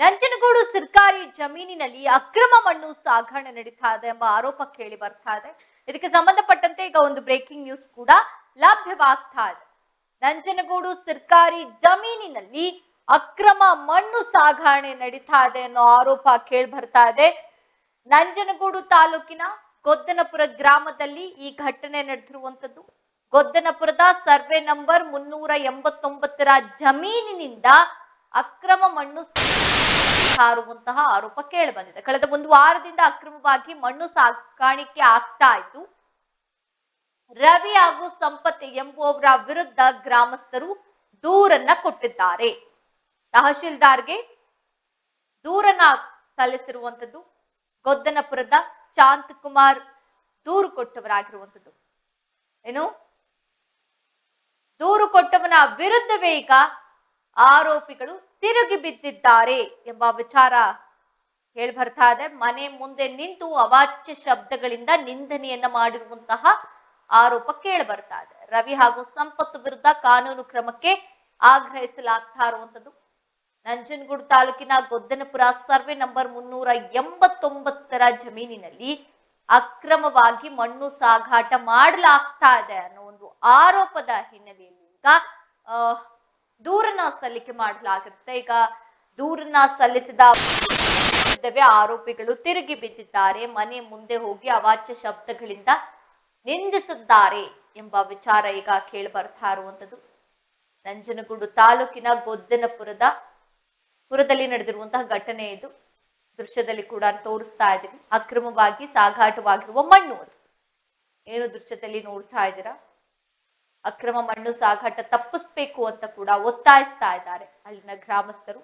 ನಂಜನಗೂಡು ಸರ್ಕಾರಿ ಜಮೀನಿನಲ್ಲಿ ಅಕ್ರಮ ಮಣ್ಣು ಸಾಗಣೆ ನಡೀತಾ ಇದೆ ಎಂಬ ಆರೋಪ ಕೇಳಿ ಬರ್ತಾ ಇದೆ. ಇದಕ್ಕೆ ಸಂಬಂಧಪಟ್ಟಂತೆ ಈಗ ಒಂದು ಬ್ರೇಕಿಂಗ್ ನ್ಯೂಸ್ ಕೂಡ ಲಭ್ಯವಾಗ್ತಾ ಇದೆ. ನಂಜನಗೂಡು ಸರ್ಕಾರಿ ಜಮೀನಿನಲ್ಲಿ ಅಕ್ರಮ ಮಣ್ಣು ಸಾಗಣೆ ನಡೀತಾ ಇದೆ ಅನ್ನೋ ಆರೋಪ ಕೇಳಿ ಬರ್ತಾ ಇದೆ. ನಂಜನಗೂಡು ತಾಲೂಕಿನ ಗೊದ್ದನಪುರ ಗ್ರಾಮದಲ್ಲಿ ಈ ಘಟನೆ ನಡೆದಿರುವಂತದ್ದು ಗೊದ್ದನಪುರದ ಸರ್ವೆ ನಂಬರ್ ಮುನ್ನೂರ ಎಂಬತ್ತೊಂಬತ್ತರ ಜಮೀನಿನಿಂದ ಅಕ್ರಮ ಮಣ್ಣು ಸಾರುವಂತಹ ಆರೋಪ ಕೇಳಿ ಬಂದಿದೆ. ಕಳೆದ ಒಂದು ವಾರದಿಂದ ಅಕ್ರಮವಾಗಿ ಮಣ್ಣು ಸಾಗಾಣಿಕೆ ಆಗ್ತಾ ಇತ್ತು ರವಿ ಹಾಗೂ ಸಂಪತ್ ಎಂಬುವವರ ವಿರುದ್ಧ ಗ್ರಾಮಸ್ಥರು ದೂರನ್ನ ಕೊಟ್ಟಿದ್ದಾರೆ. ತಹಶೀಲ್ದಾರ್ಗೆ ದೂರನ್ನ ಸಲ್ಲಿಸಿರುವಂತದ್ದು ಗೊದ್ದನಪುರದ ಶಾಂತಕುಮಾರ್ ದೂರು ಕೊಟ್ಟವರಾಗಿರುವಂತದ್ದು ಏನು? ದೂರು ಕೊಟ್ಟವನ ವಿರುದ್ಧವೇ ಈಗ ಆರೋಪಿಗಳು ತಿರುಗಿ ಬಿದ್ದಿದ್ದಾರೆ ಎಂಬ ವಿಚಾರ ಹೇಳಿ ಬರ್ತಾ ಇದೆ. ಮನೆ ಮುಂದೆ ನಿಂತು ಅವಾಚ್ಯ ಶಬ್ದಗಳಿಂದ ನಿಂದನೆಯನ್ನ ಮಾಡಿರುವಂತಹ ಆರೋಪ ಕೇಳಿ ಬರ್ತಾ ಇದೆ. ರವಿ ಹಾಗೂ ಸಂಪತ್ತು ವಿರುದ್ಧ ಕಾನೂನು ಕ್ರಮಕ್ಕೆ ಆಗ್ರಹಿಸಲಾಗ್ತಾ ಇರುವಂತದ್ದು ನಂಜನಗೂಡು ತಾಲೂಕಿನ ಗೊದ್ದನಪುರ ಸರ್ವೆ ನಂಬರ್ ಮುನ್ನೂರ ಎಂಬತ್ತೊಂಬತ್ತರ ಜಮೀನಿನಲ್ಲಿ ಅಕ್ರಮವಾಗಿ ಮಣ್ಣು ಸಾಗಾಟ ಮಾಡಲಾಗ್ತಾ ಇದೆ ಅನ್ನೋ ಒಂದು ಆರೋಪದ ಹಿನ್ನೆಲೆಯಲ್ಲಿ ಈಗ ದೂರನ್ನ ಸಲ್ಲಿಕೆ ಮಾಡಲಾಗಿರುತ್ತೆ ಈಗ ದೂರನ್ನ ಸಲ್ಲಿಸಿದ ಆರೋಪಿಗಳು ತಿರುಗಿ ಬಿದ್ದಿದ್ದಾರೆ. ಮನೆ ಮುಂದೆ ಹೋಗಿ ಅವಾಚ್ಯ ಶಬ್ದಗಳಿಂದ ನಿಂದಿಸಿದ್ದಾರೆ ಎಂಬ ವಿಚಾರ ಈಗ ಕೇಳಿ ಬರ್ತಾ ಇರುವಂತದ್ದು ನಂಜನಗೂಡು ತಾಲೂಕಿನ ಗೊದ್ದನಪುರದ ಪುರದಲ್ಲಿ ನಡೆದಿರುವಂತಹ ಘಟನೆ ಇದು. ದೃಶ್ಯದಲ್ಲಿ ಕೂಡ ತೋರಿಸ್ತಾ ಇದ್ದೀವಿ. ಅಕ್ರಮವಾಗಿ ಸಾಗಾಟವಾಗಿರುವ ಮಣ್ಣು ಅದು. ಏನು ದೃಶ್ಯದಲ್ಲಿ ನೋಡ್ತಾ ಇದ್ದೀರಾ? ಅಕ್ರಮ ಮಣ್ಣು ಸಾಗಾಟ ತಪ್ಪಿಸ್ಬೇಕು ಅಂತ ಕೂಡ ಒತ್ತಾಯಿಸ್ತಾ ಇದ್ದಾರೆ ಅಲ್ಲಿನ ಗ್ರಾಮಸ್ಥರು.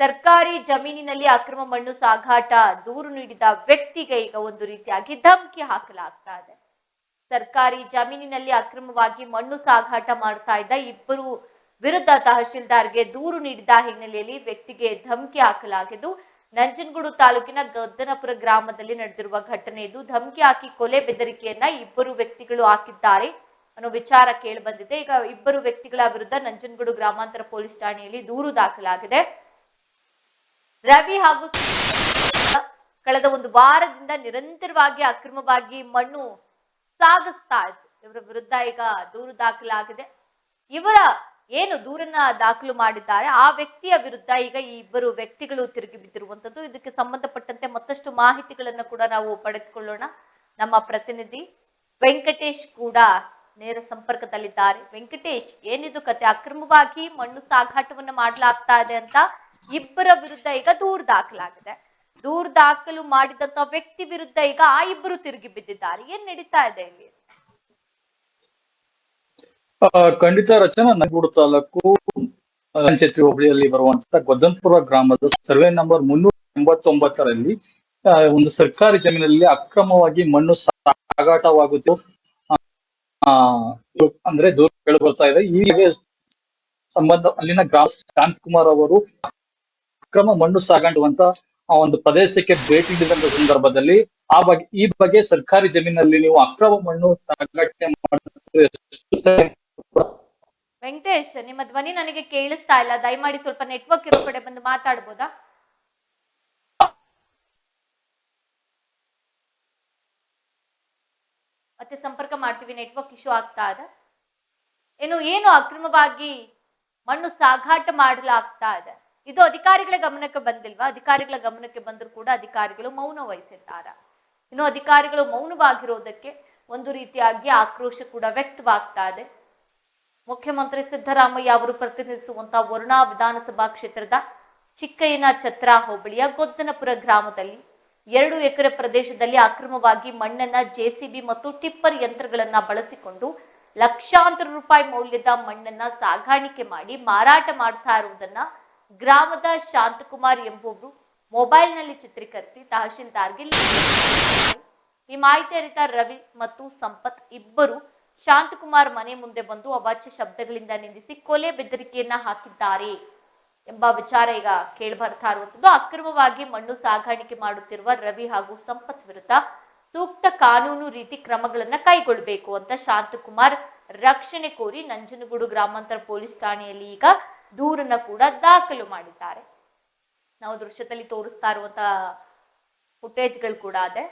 ಸರ್ಕಾರಿ ಜಮೀನಿನಲ್ಲಿ ಅಕ್ರಮ ಮಣ್ಣು ಸಾಗಾಟ ದೂರು ನೀಡಿದ ವ್ಯಕ್ತಿಗೆ ಈಗ ಒಂದು ರೀತಿಯಾಗಿ ಧಮಕಿ ಹಾಕಲಾಗ್ತಾ ಇದೆ. ಸರ್ಕಾರಿ ಜಮೀನಿನಲ್ಲಿ ಅಕ್ರಮವಾಗಿ ಮಣ್ಣು ಸಾಗಾಟ ಮಾಡ್ತಾ ಇದ್ದ ಇಬ್ಬರು ವಿರುದ್ಧ ತಹಶೀಲ್ದಾರ್ಗೆ ದೂರು ನೀಡಿದ ಹಿನ್ನೆಲೆಯಲ್ಲಿ ವ್ಯಕ್ತಿಗೆ ಧಮಕಿ ಹಾಕಲಾಗಿದ್ದು, ನಂಜನಗೂಡು ತಾಲೂಕಿನ ಗದ್ದನಪುರ ಗ್ರಾಮದಲ್ಲಿ ನಡೆದಿರುವ ಘಟನೆ ಇದು. ಧಮಕಿ ಹಾಕಿ ಕೊಲೆ ಬೆದರಿಕೆಯನ್ನ ಇಬ್ಬರು ವ್ಯಕ್ತಿಗಳು ಹಾಕಿದ್ದಾರೆ. ಅನ್ನೋ ವಿಚಾರ ಕೇಳಿ ಬಂದಿದೆ. ಈಗ ಇಬ್ಬರು ವ್ಯಕ್ತಿಗಳ ವಿರುದ್ಧ ನಂಜನಗೂಡು ಗ್ರಾಮಾಂತರ ಪೊಲೀಸ್ ಠಾಣೆಯಲ್ಲಿ ದೂರು ದಾಖಲಾಗಿದೆ. ರವಿ ಹಾಗೂ ಕಳೆದ ಒಂದು ವಾರದಿಂದ ನಿರಂತರವಾಗಿ ಅಕ್ರಮವಾಗಿ ಮಣ್ಣು ಸಾಗಿಸ್ತಾ ಇತ್ತು ಇವರ ವಿರುದ್ಧ ಈಗ ದೂರು ದಾಖಲಾಗಿದೆ. ಇವರ ಏನು ದೂರನ್ನ ದಾಖಲು ಮಾಡಿದ್ದಾರೆ, ಆ ವ್ಯಕ್ತಿಯ ವಿರುದ್ಧ ಈಗ ಈ ಇಬ್ಬರು ವ್ಯಕ್ತಿಗಳು ತಿರುಗಿ ಬಿದ್ದಿರುವಂತದ್ದು ಇದಕ್ಕೆ ಸಂಬಂಧಪಟ್ಟಂತೆ ಮತ್ತಷ್ಟು ಮಾಹಿತಿಗಳನ್ನ ಕೂಡ ನಾವು ಪಡೆದುಕೊಳ್ಳೋಣ. ನಮ್ಮ ಪ್ರತಿನಿಧಿ ವೆಂಕಟೇಶ್ ಕೂಡ ನೇರ ಸಂಪರ್ಕದಲ್ಲಿದ್ದಾರೆ. ವೆಂಕಟೇಶ್, ಏನಿದು ಕತೆ? ಅಕ್ರಮವಾಗಿ ಮಣ್ಣು ಸಾಗಾಟವನ್ನು ಮಾಡಲಾಗ್ತಾ ಇದೆ ಅಂತ ಇಬ್ಬರ ವಿರುದ್ಧ ಈಗ ದೂರು ದಾಖಲಾಗಿದೆ. ದೂರು ದಾಖಲು ಮಾಡಿದಂತ ವ್ಯಕ್ತಿ ವಿರುದ್ಧ ಈಗ ಆ ಇಬ್ಬರು ತಿರುಗಿ ಬಿದ್ದಿದ್ದಾರೆ. ಏನ್ ನಡೀತಾ ಇದೆ ಇಲ್ಲಿ? ಖಂಡಿತ ರಚನಾ ನಂಗೂಡು ತಾಲೂಕು ಪಂಚಾಯತಿ ಹೋಬಳಿಯಲ್ಲಿ ಬರುವಂತಹ ಗೊದ್ದಂಪುರ ಗ್ರಾಮದ ಸರ್ವೆ ನಂಬರ್ ಮುನ್ನೂರ ಎಂಬತ್ತೊಂಬತ್ತರಲ್ಲಿ ಒಂದು ಸರ್ಕಾರಿ ಜಮೀನಲ್ಲಿ ಅಕ್ರಮವಾಗಿ ಮಣ್ಣು ಸಾಗಾಟವಾಗುತ್ತಿದ್ದು ಅಂದ್ರೆ ದೂರ ಕೇಳಿ ಬರ್ತಾ ಇದೆ. ಈ ಸಂಬಂಧ, ಅಲ್ಲಿನ ಗ್ರಾಮ ಶಾಂತಕುಮಾರ್ ಅವರು ಅಕ್ರಮ ಮಣ್ಣು ಸಾಗಾಟುವಂತ ಆ ಒಂದು ಪ್ರದೇಶಕ್ಕೆ ಭೇಟಿ ನೀಡಿದಂತ ಸಂದರ್ಭದಲ್ಲಿ ಆ ಬಗ್ಗೆ ಈ ಬಗ್ಗೆ ಸರ್ಕಾರಿ ಜಮೀನಲ್ಲಿ ನೀವು ಅಕ್ರಮ ಮಣ್ಣು ಸಾಗಾಟ? ವೆಂಕಟೇಶ್, ನಿಮ್ಮ ಧ್ವನಿ ನನಗೆ ಕೇಳಿಸ್ತಾ ಇಲ್ಲ. ದಯಮಾಡಿ ಸ್ವಲ್ಪ ನೆಟ್ವರ್ಕ್ ಇರೋ ಕಡೆ ಬಂದು ಮಾತಾಡ್ಬೋದಾ? ಮತ್ತೆ ಸಂಪರ್ಕ ಮಾಡ್ತೀವಿ ನೆಟ್ವರ್ಕ್ ಇಶ್ಯೂ ಆಗ್ತಾ ಇದೆ. ಏನು ಏನು ಅಕ್ರಮವಾಗಿ ಮಣ್ಣು ಸಾಗಾಟ ಮಾಡಲಾಗ್ತಾ ಇದೆ? ಇದು ಅಧಿಕಾರಿಗಳ ಗಮನಕ್ಕೆ ಬಂದಿಲ್ವಾ? ಅಧಿಕಾರಿಗಳ ಗಮನಕ್ಕೆ ಬಂದರೂ ಕೂಡ ಅಧಿಕಾರಿಗಳು ಮೌನ ವಹಿಸಿದ್ದಾರ ಇನ್ನು ಅಧಿಕಾರಿಗಳು ಮೌನವಾಗಿರೋದಕ್ಕೆ ಒಂದು ರೀತಿಯಾಗಿ ಆಕ್ರೋಶ ಕೂಡ ವ್ಯಕ್ತವಾಗ್ತಾ ಇದೆ. ಮುಖ್ಯಮಂತ್ರಿ ಸಿದ್ದರಾಮಯ್ಯ ಅವರು ಪ್ರತಿನಿಧಿಸುವಂತಹ ವರುಣಾ ವಿಧಾನಸಭಾ ಕ್ಷೇತ್ರದ ಚಿಕ್ಕಯ್ಯನ ಛತ್ರ ಹೋಬಳಿಯ ಗೊದ್ದನಪುರ ಗ್ರಾಮದಲ್ಲಿ ಎರಡು ಎಕರೆ ಪ್ರದೇಶದಲ್ಲಿ ಅಕ್ರಮವಾಗಿ ಮಣ್ಣನ್ನ ಜೆಸಿಬಿ ಮತ್ತು ಟಿಪ್ಪರ್ ಯಂತ್ರಗಳನ್ನ ಬಳಸಿಕೊಂಡು ಲಕ್ಷಾಂತರ ರೂಪಾಯಿ ಮೌಲ್ಯದ ಮಣ್ಣನ್ನ ಸಾಗಾಣಿಕೆ ಮಾಡಿ ಮಾರಾಟ ಮಾಡ್ತಾ ಇರುವುದನ್ನ ಗ್ರಾಮದ ಶಾಂತಕುಮಾರ್ ಎಂಬುವರು ಮೊಬೈಲ್ನಲ್ಲಿ ಚಿತ್ರೀಕರಿಸಿ ತಹಶೀಲ್ದಾರ್ಗೆ ಈ ಮಾಹಿತಿ ಅರಿತ ರವಿ ಮತ್ತು ಸಂಪತ್ ಇಬ್ಬರು ಶಾಂತಕುಮಾರ್ ಮನೆ ಮುಂದೆ ಬಂದು ಅವಾಚ್ಯ ಶಬ್ದಗಳಿಂದ ನಿಂದಿಸಿ ಕೊಲೆ ಬೆದರಿಕೆಯನ್ನ ಹಾಕಿದ್ದಾರೆ. ಎಂಬ ವಿಚಾರ ಈಗ ಕೇಳಿ ಬರ್ತಾ ಇರುವಂತದ್ದು ಅಕ್ರಮವಾಗಿ ಮಣ್ಣು ಸಾಗಾಣಿಕೆ ಮಾಡುತ್ತಿರುವ ರವಿ ಹಾಗೂ ಸಂಪತ್ ವಿರುದ್ಧ ಸೂಕ್ತ ಕಾನೂನು ರೀತಿ ಕ್ರಮಗಳನ್ನ ಕೈಗೊಳ್ಳಬೇಕು ಅಂತ ಶಾಂತಕುಮಾರ್ ರಕ್ಷಣೆ ಕೋರಿ ನಂಜನಗೂಡು ಗ್ರಾಮಾಂತರ ಪೊಲೀಸ್ ಠಾಣೆಯಲ್ಲಿ ಈಗ ದೂರನ್ನ ಕೂಡ ದಾಖಲು ಮಾಡಿದ್ದಾರೆ. ನಾವು ದೃಶ್ಯದಲ್ಲಿ ತೋರಿಸ್ತಾ ಇರುವಂತ ಫುಟೇಜ್ಗಳು ಕೂಡ ಅದೇ.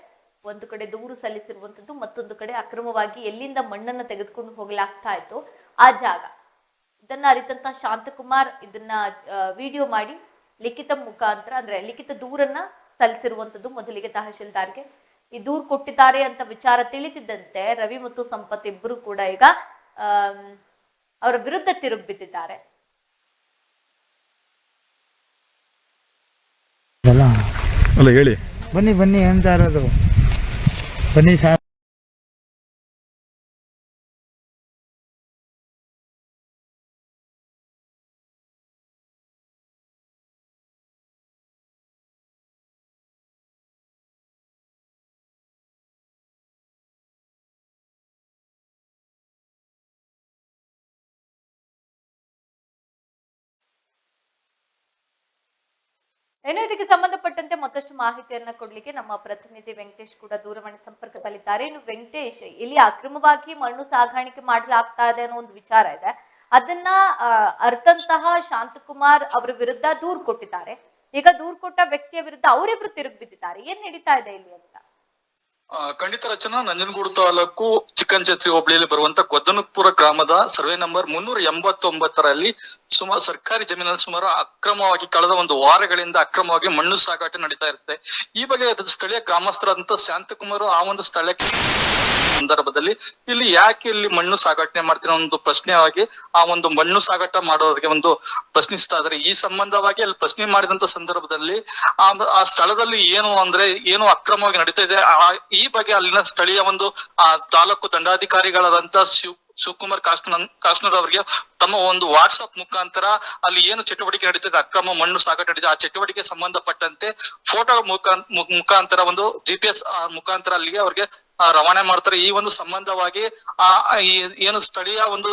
ಒಂದು ಕಡೆ ದೂರು ಸಲ್ಲಿಸಿರುವಂತದ್ದು ಮತ್ತೊಂದು ಕಡೆ ಅಕ್ರಮವಾಗಿ ಎಲ್ಲಿಂದ ಮಣ್ಣನ್ನ ತೆಗೆದುಕೊಂಡು ಹೋಗಲಾಗ್ತಾ ಇತ್ತು ಆ ಜಾಗ. ಇದನ್ನ ಅರಿತಂತ ಶಾಂತಕುಮಾರ್ ಇದನ್ನ ವಿಡಿಯೋ ಮಾಡಿ ಲಿಖಿತ ಮುಖಾಂತರ ಅಂದ್ರೆ ಲಿಖಿತ ದೂರನ್ನ ಸಲ್ಲಿಸಿರುವಂತದ್ದು ಮೊದಲಿಗೆ ತಹಶೀಲ್ದಾರ್ಗೆ. ಈ ದೂರ್ ಕೊಟ್ಟಿದ್ದಾರೆ ಅಂತ ವಿಚಾರ ತಿಳಿದಿದ್ದಂತೆ ರವಿ ಮತ್ತು ಸಂಪತ್ ಇಬ್ಬರು ಕೂಡ ಈಗ ಅವರ ವಿರುದ್ಧ ತಿರುಗಿಬಿದ್ದಿದ್ದಾರೆ ಅಲ್ಲ ಅಲ್ಲ ಹೇಳಿ. ಬನ್ನಿ ಬನ್ನಿ ಅಂತ ಇರೋದು ಬನ್ನಿ ಸರ್. ಏನೋ ಇದಕ್ಕೆ ಸಂಬಂಧಪಟ್ಟಂತೆ ಮತ್ತಷ್ಟು ಮಾಹಿತಿಯನ್ನ ಕೊಡ್ಲಿಕ್ಕೆ ನಮ್ಮ ಪ್ರತಿನಿಧಿ ವೆಂಕಟೇಶ್ ಕೂಡ ದೂರವಾಣಿ ಸಂಪರ್ಕದಲ್ಲಿದ್ದಾರೆ. ಇನ್ನು ವೆಂಕಟೇಶ್, ಇಲ್ಲಿ ಅಕ್ರಮವಾಗಿ ಮಣ್ಣು ಸಾಗಾಣಿಕೆ ಮಾಡಲಾಗ್ತಾ ಇದೆ ಅನ್ನೋ ಒಂದು ವಿಚಾರ ಇದೆ. ಅದನ್ನ ಅರ್ಥಂತಹ ಶಾಂತಕುಮಾರ್ ಅವರ ವಿರುದ್ಧ ದೂರು ಕೊಟ್ಟಿದ್ದಾರೆ. ಈಗ ದೂರು ಕೊಟ್ಟ ವ್ಯಕ್ತಿಯ ವಿರುದ್ಧ ಅವರಿಬ್ರು ತಿರುಗಿ ಬಿದ್ದಿದ್ದಾರೆ ಏನ್ ನಡೀತಾ ಇದೆ ಇಲ್ಲಿ ಅಂತ? ಖಂಡಿತ ರಚನಾ ನಂಜನಗೂಡು ತಾಲೂಕು ಚಿಕ್ಕಂಚತ್ರಿ ಹೋಬಳಿಯಲ್ಲಿ ಬರುವಂತ ಗೊದ್ದನಪುರ ಗ್ರಾಮದ ಸರ್ವೆ ನಂಬರ್ ಮುನ್ನೂರ ಎಂಬತ್ತೊಂಬತ್ತರಲ್ಲಿ ಸುಮಾರು ಸರ್ಕಾರಿ ಜಮೀನಲ್ಲಿ ಸುಮಾರು ಅಕ್ರಮವಾಗಿ ಕಳೆದ ಒಂದು ವಾರಗಳಿಂದ ಅಕ್ರಮವಾಗಿ ಮಣ್ಣು ಸಾಗಾಟ ನಡೀತಾ ಇರುತ್ತೆ. ಈ ಬಗ್ಗೆ ಸ್ಥಳೀಯ ಗ್ರಾಮಸ್ಥರಾದಂತ ಶಾಂತಕುಮಾರ್ ಆ ಒಂದು ಸ್ಥಳಕ್ಕೆ ಸಂದರ್ಭದಲ್ಲಿ ಇಲ್ಲಿ ಯಾಕೆ ಇಲ್ಲಿ ಮಣ್ಣು ಸಾಗಾಟನೆ ಮಾಡ್ತೀನಿ ಒಂದು ಪ್ರಶ್ನೆಯಾಗಿ ಆ ಒಂದು ಮಣ್ಣು ಸಾಗಾಟ ಮಾಡೋರಿಗೆ ಒಂದು ಪ್ರಶ್ನಿಸ್ತಾ ಇದ್ದಾರೆ. ಈ ಸಂಬಂಧವಾಗಿ ಅಲ್ಲಿ ಪ್ರಶ್ನೆ ಮಾಡಿದಂತ ಸಂದರ್ಭದಲ್ಲಿ ಆ ಸ್ಥಳದಲ್ಲಿ ಏನು ಅಂದ್ರೆ ಏನು ಅಕ್ರಮವಾಗಿ ನಡೀತಾ ಇದೆ ಈ ಬಗ್ಗೆ ಅಲ್ಲಿನ ಸ್ಥಳೀಯ ಒಂದು, ಆ, ತಾಲೂಕು ದಂಡಾಧಿಕಾರಿಗಳಾದಂತ ಶಿವ್, ಶಿವಕುಮಾರ್ ಕಾಶ್ನ ಕಾಶ್ನರ್ ಅವರಿಗೆ ತಮ್ಮ ಒಂದು ವಾಟ್ಸ್ಆಪ್ ಮುಖಾಂತರ ಅಲ್ಲಿ ಏನು ಚಟುವಟಿಕೆ ನಡೀತದೆ, ಅಕ್ರಮ ಮಣ್ಣು ಸಾಗಾಟ ನಡೀತಿದೆ, ಆ ಚಟುವಟಿಕೆ ಸಂಬಂಧಪಟ್ಟಂತೆ ಫೋಟೋ ಮುಖಾಂತರ ಒಂದು ಜಿಪಿಎಸ್ ಮುಖಾಂತರ ಅಲ್ಲಿಗೆ ಅವ್ರಿಗೆ ರವಾನೆ ಮಾಡ್ತಾರೆ. ಈ ಒಂದು ಸಂಬಂಧವಾಗಿ ಆ ಏನು ಸ್ಥಳೀಯ ಒಂದು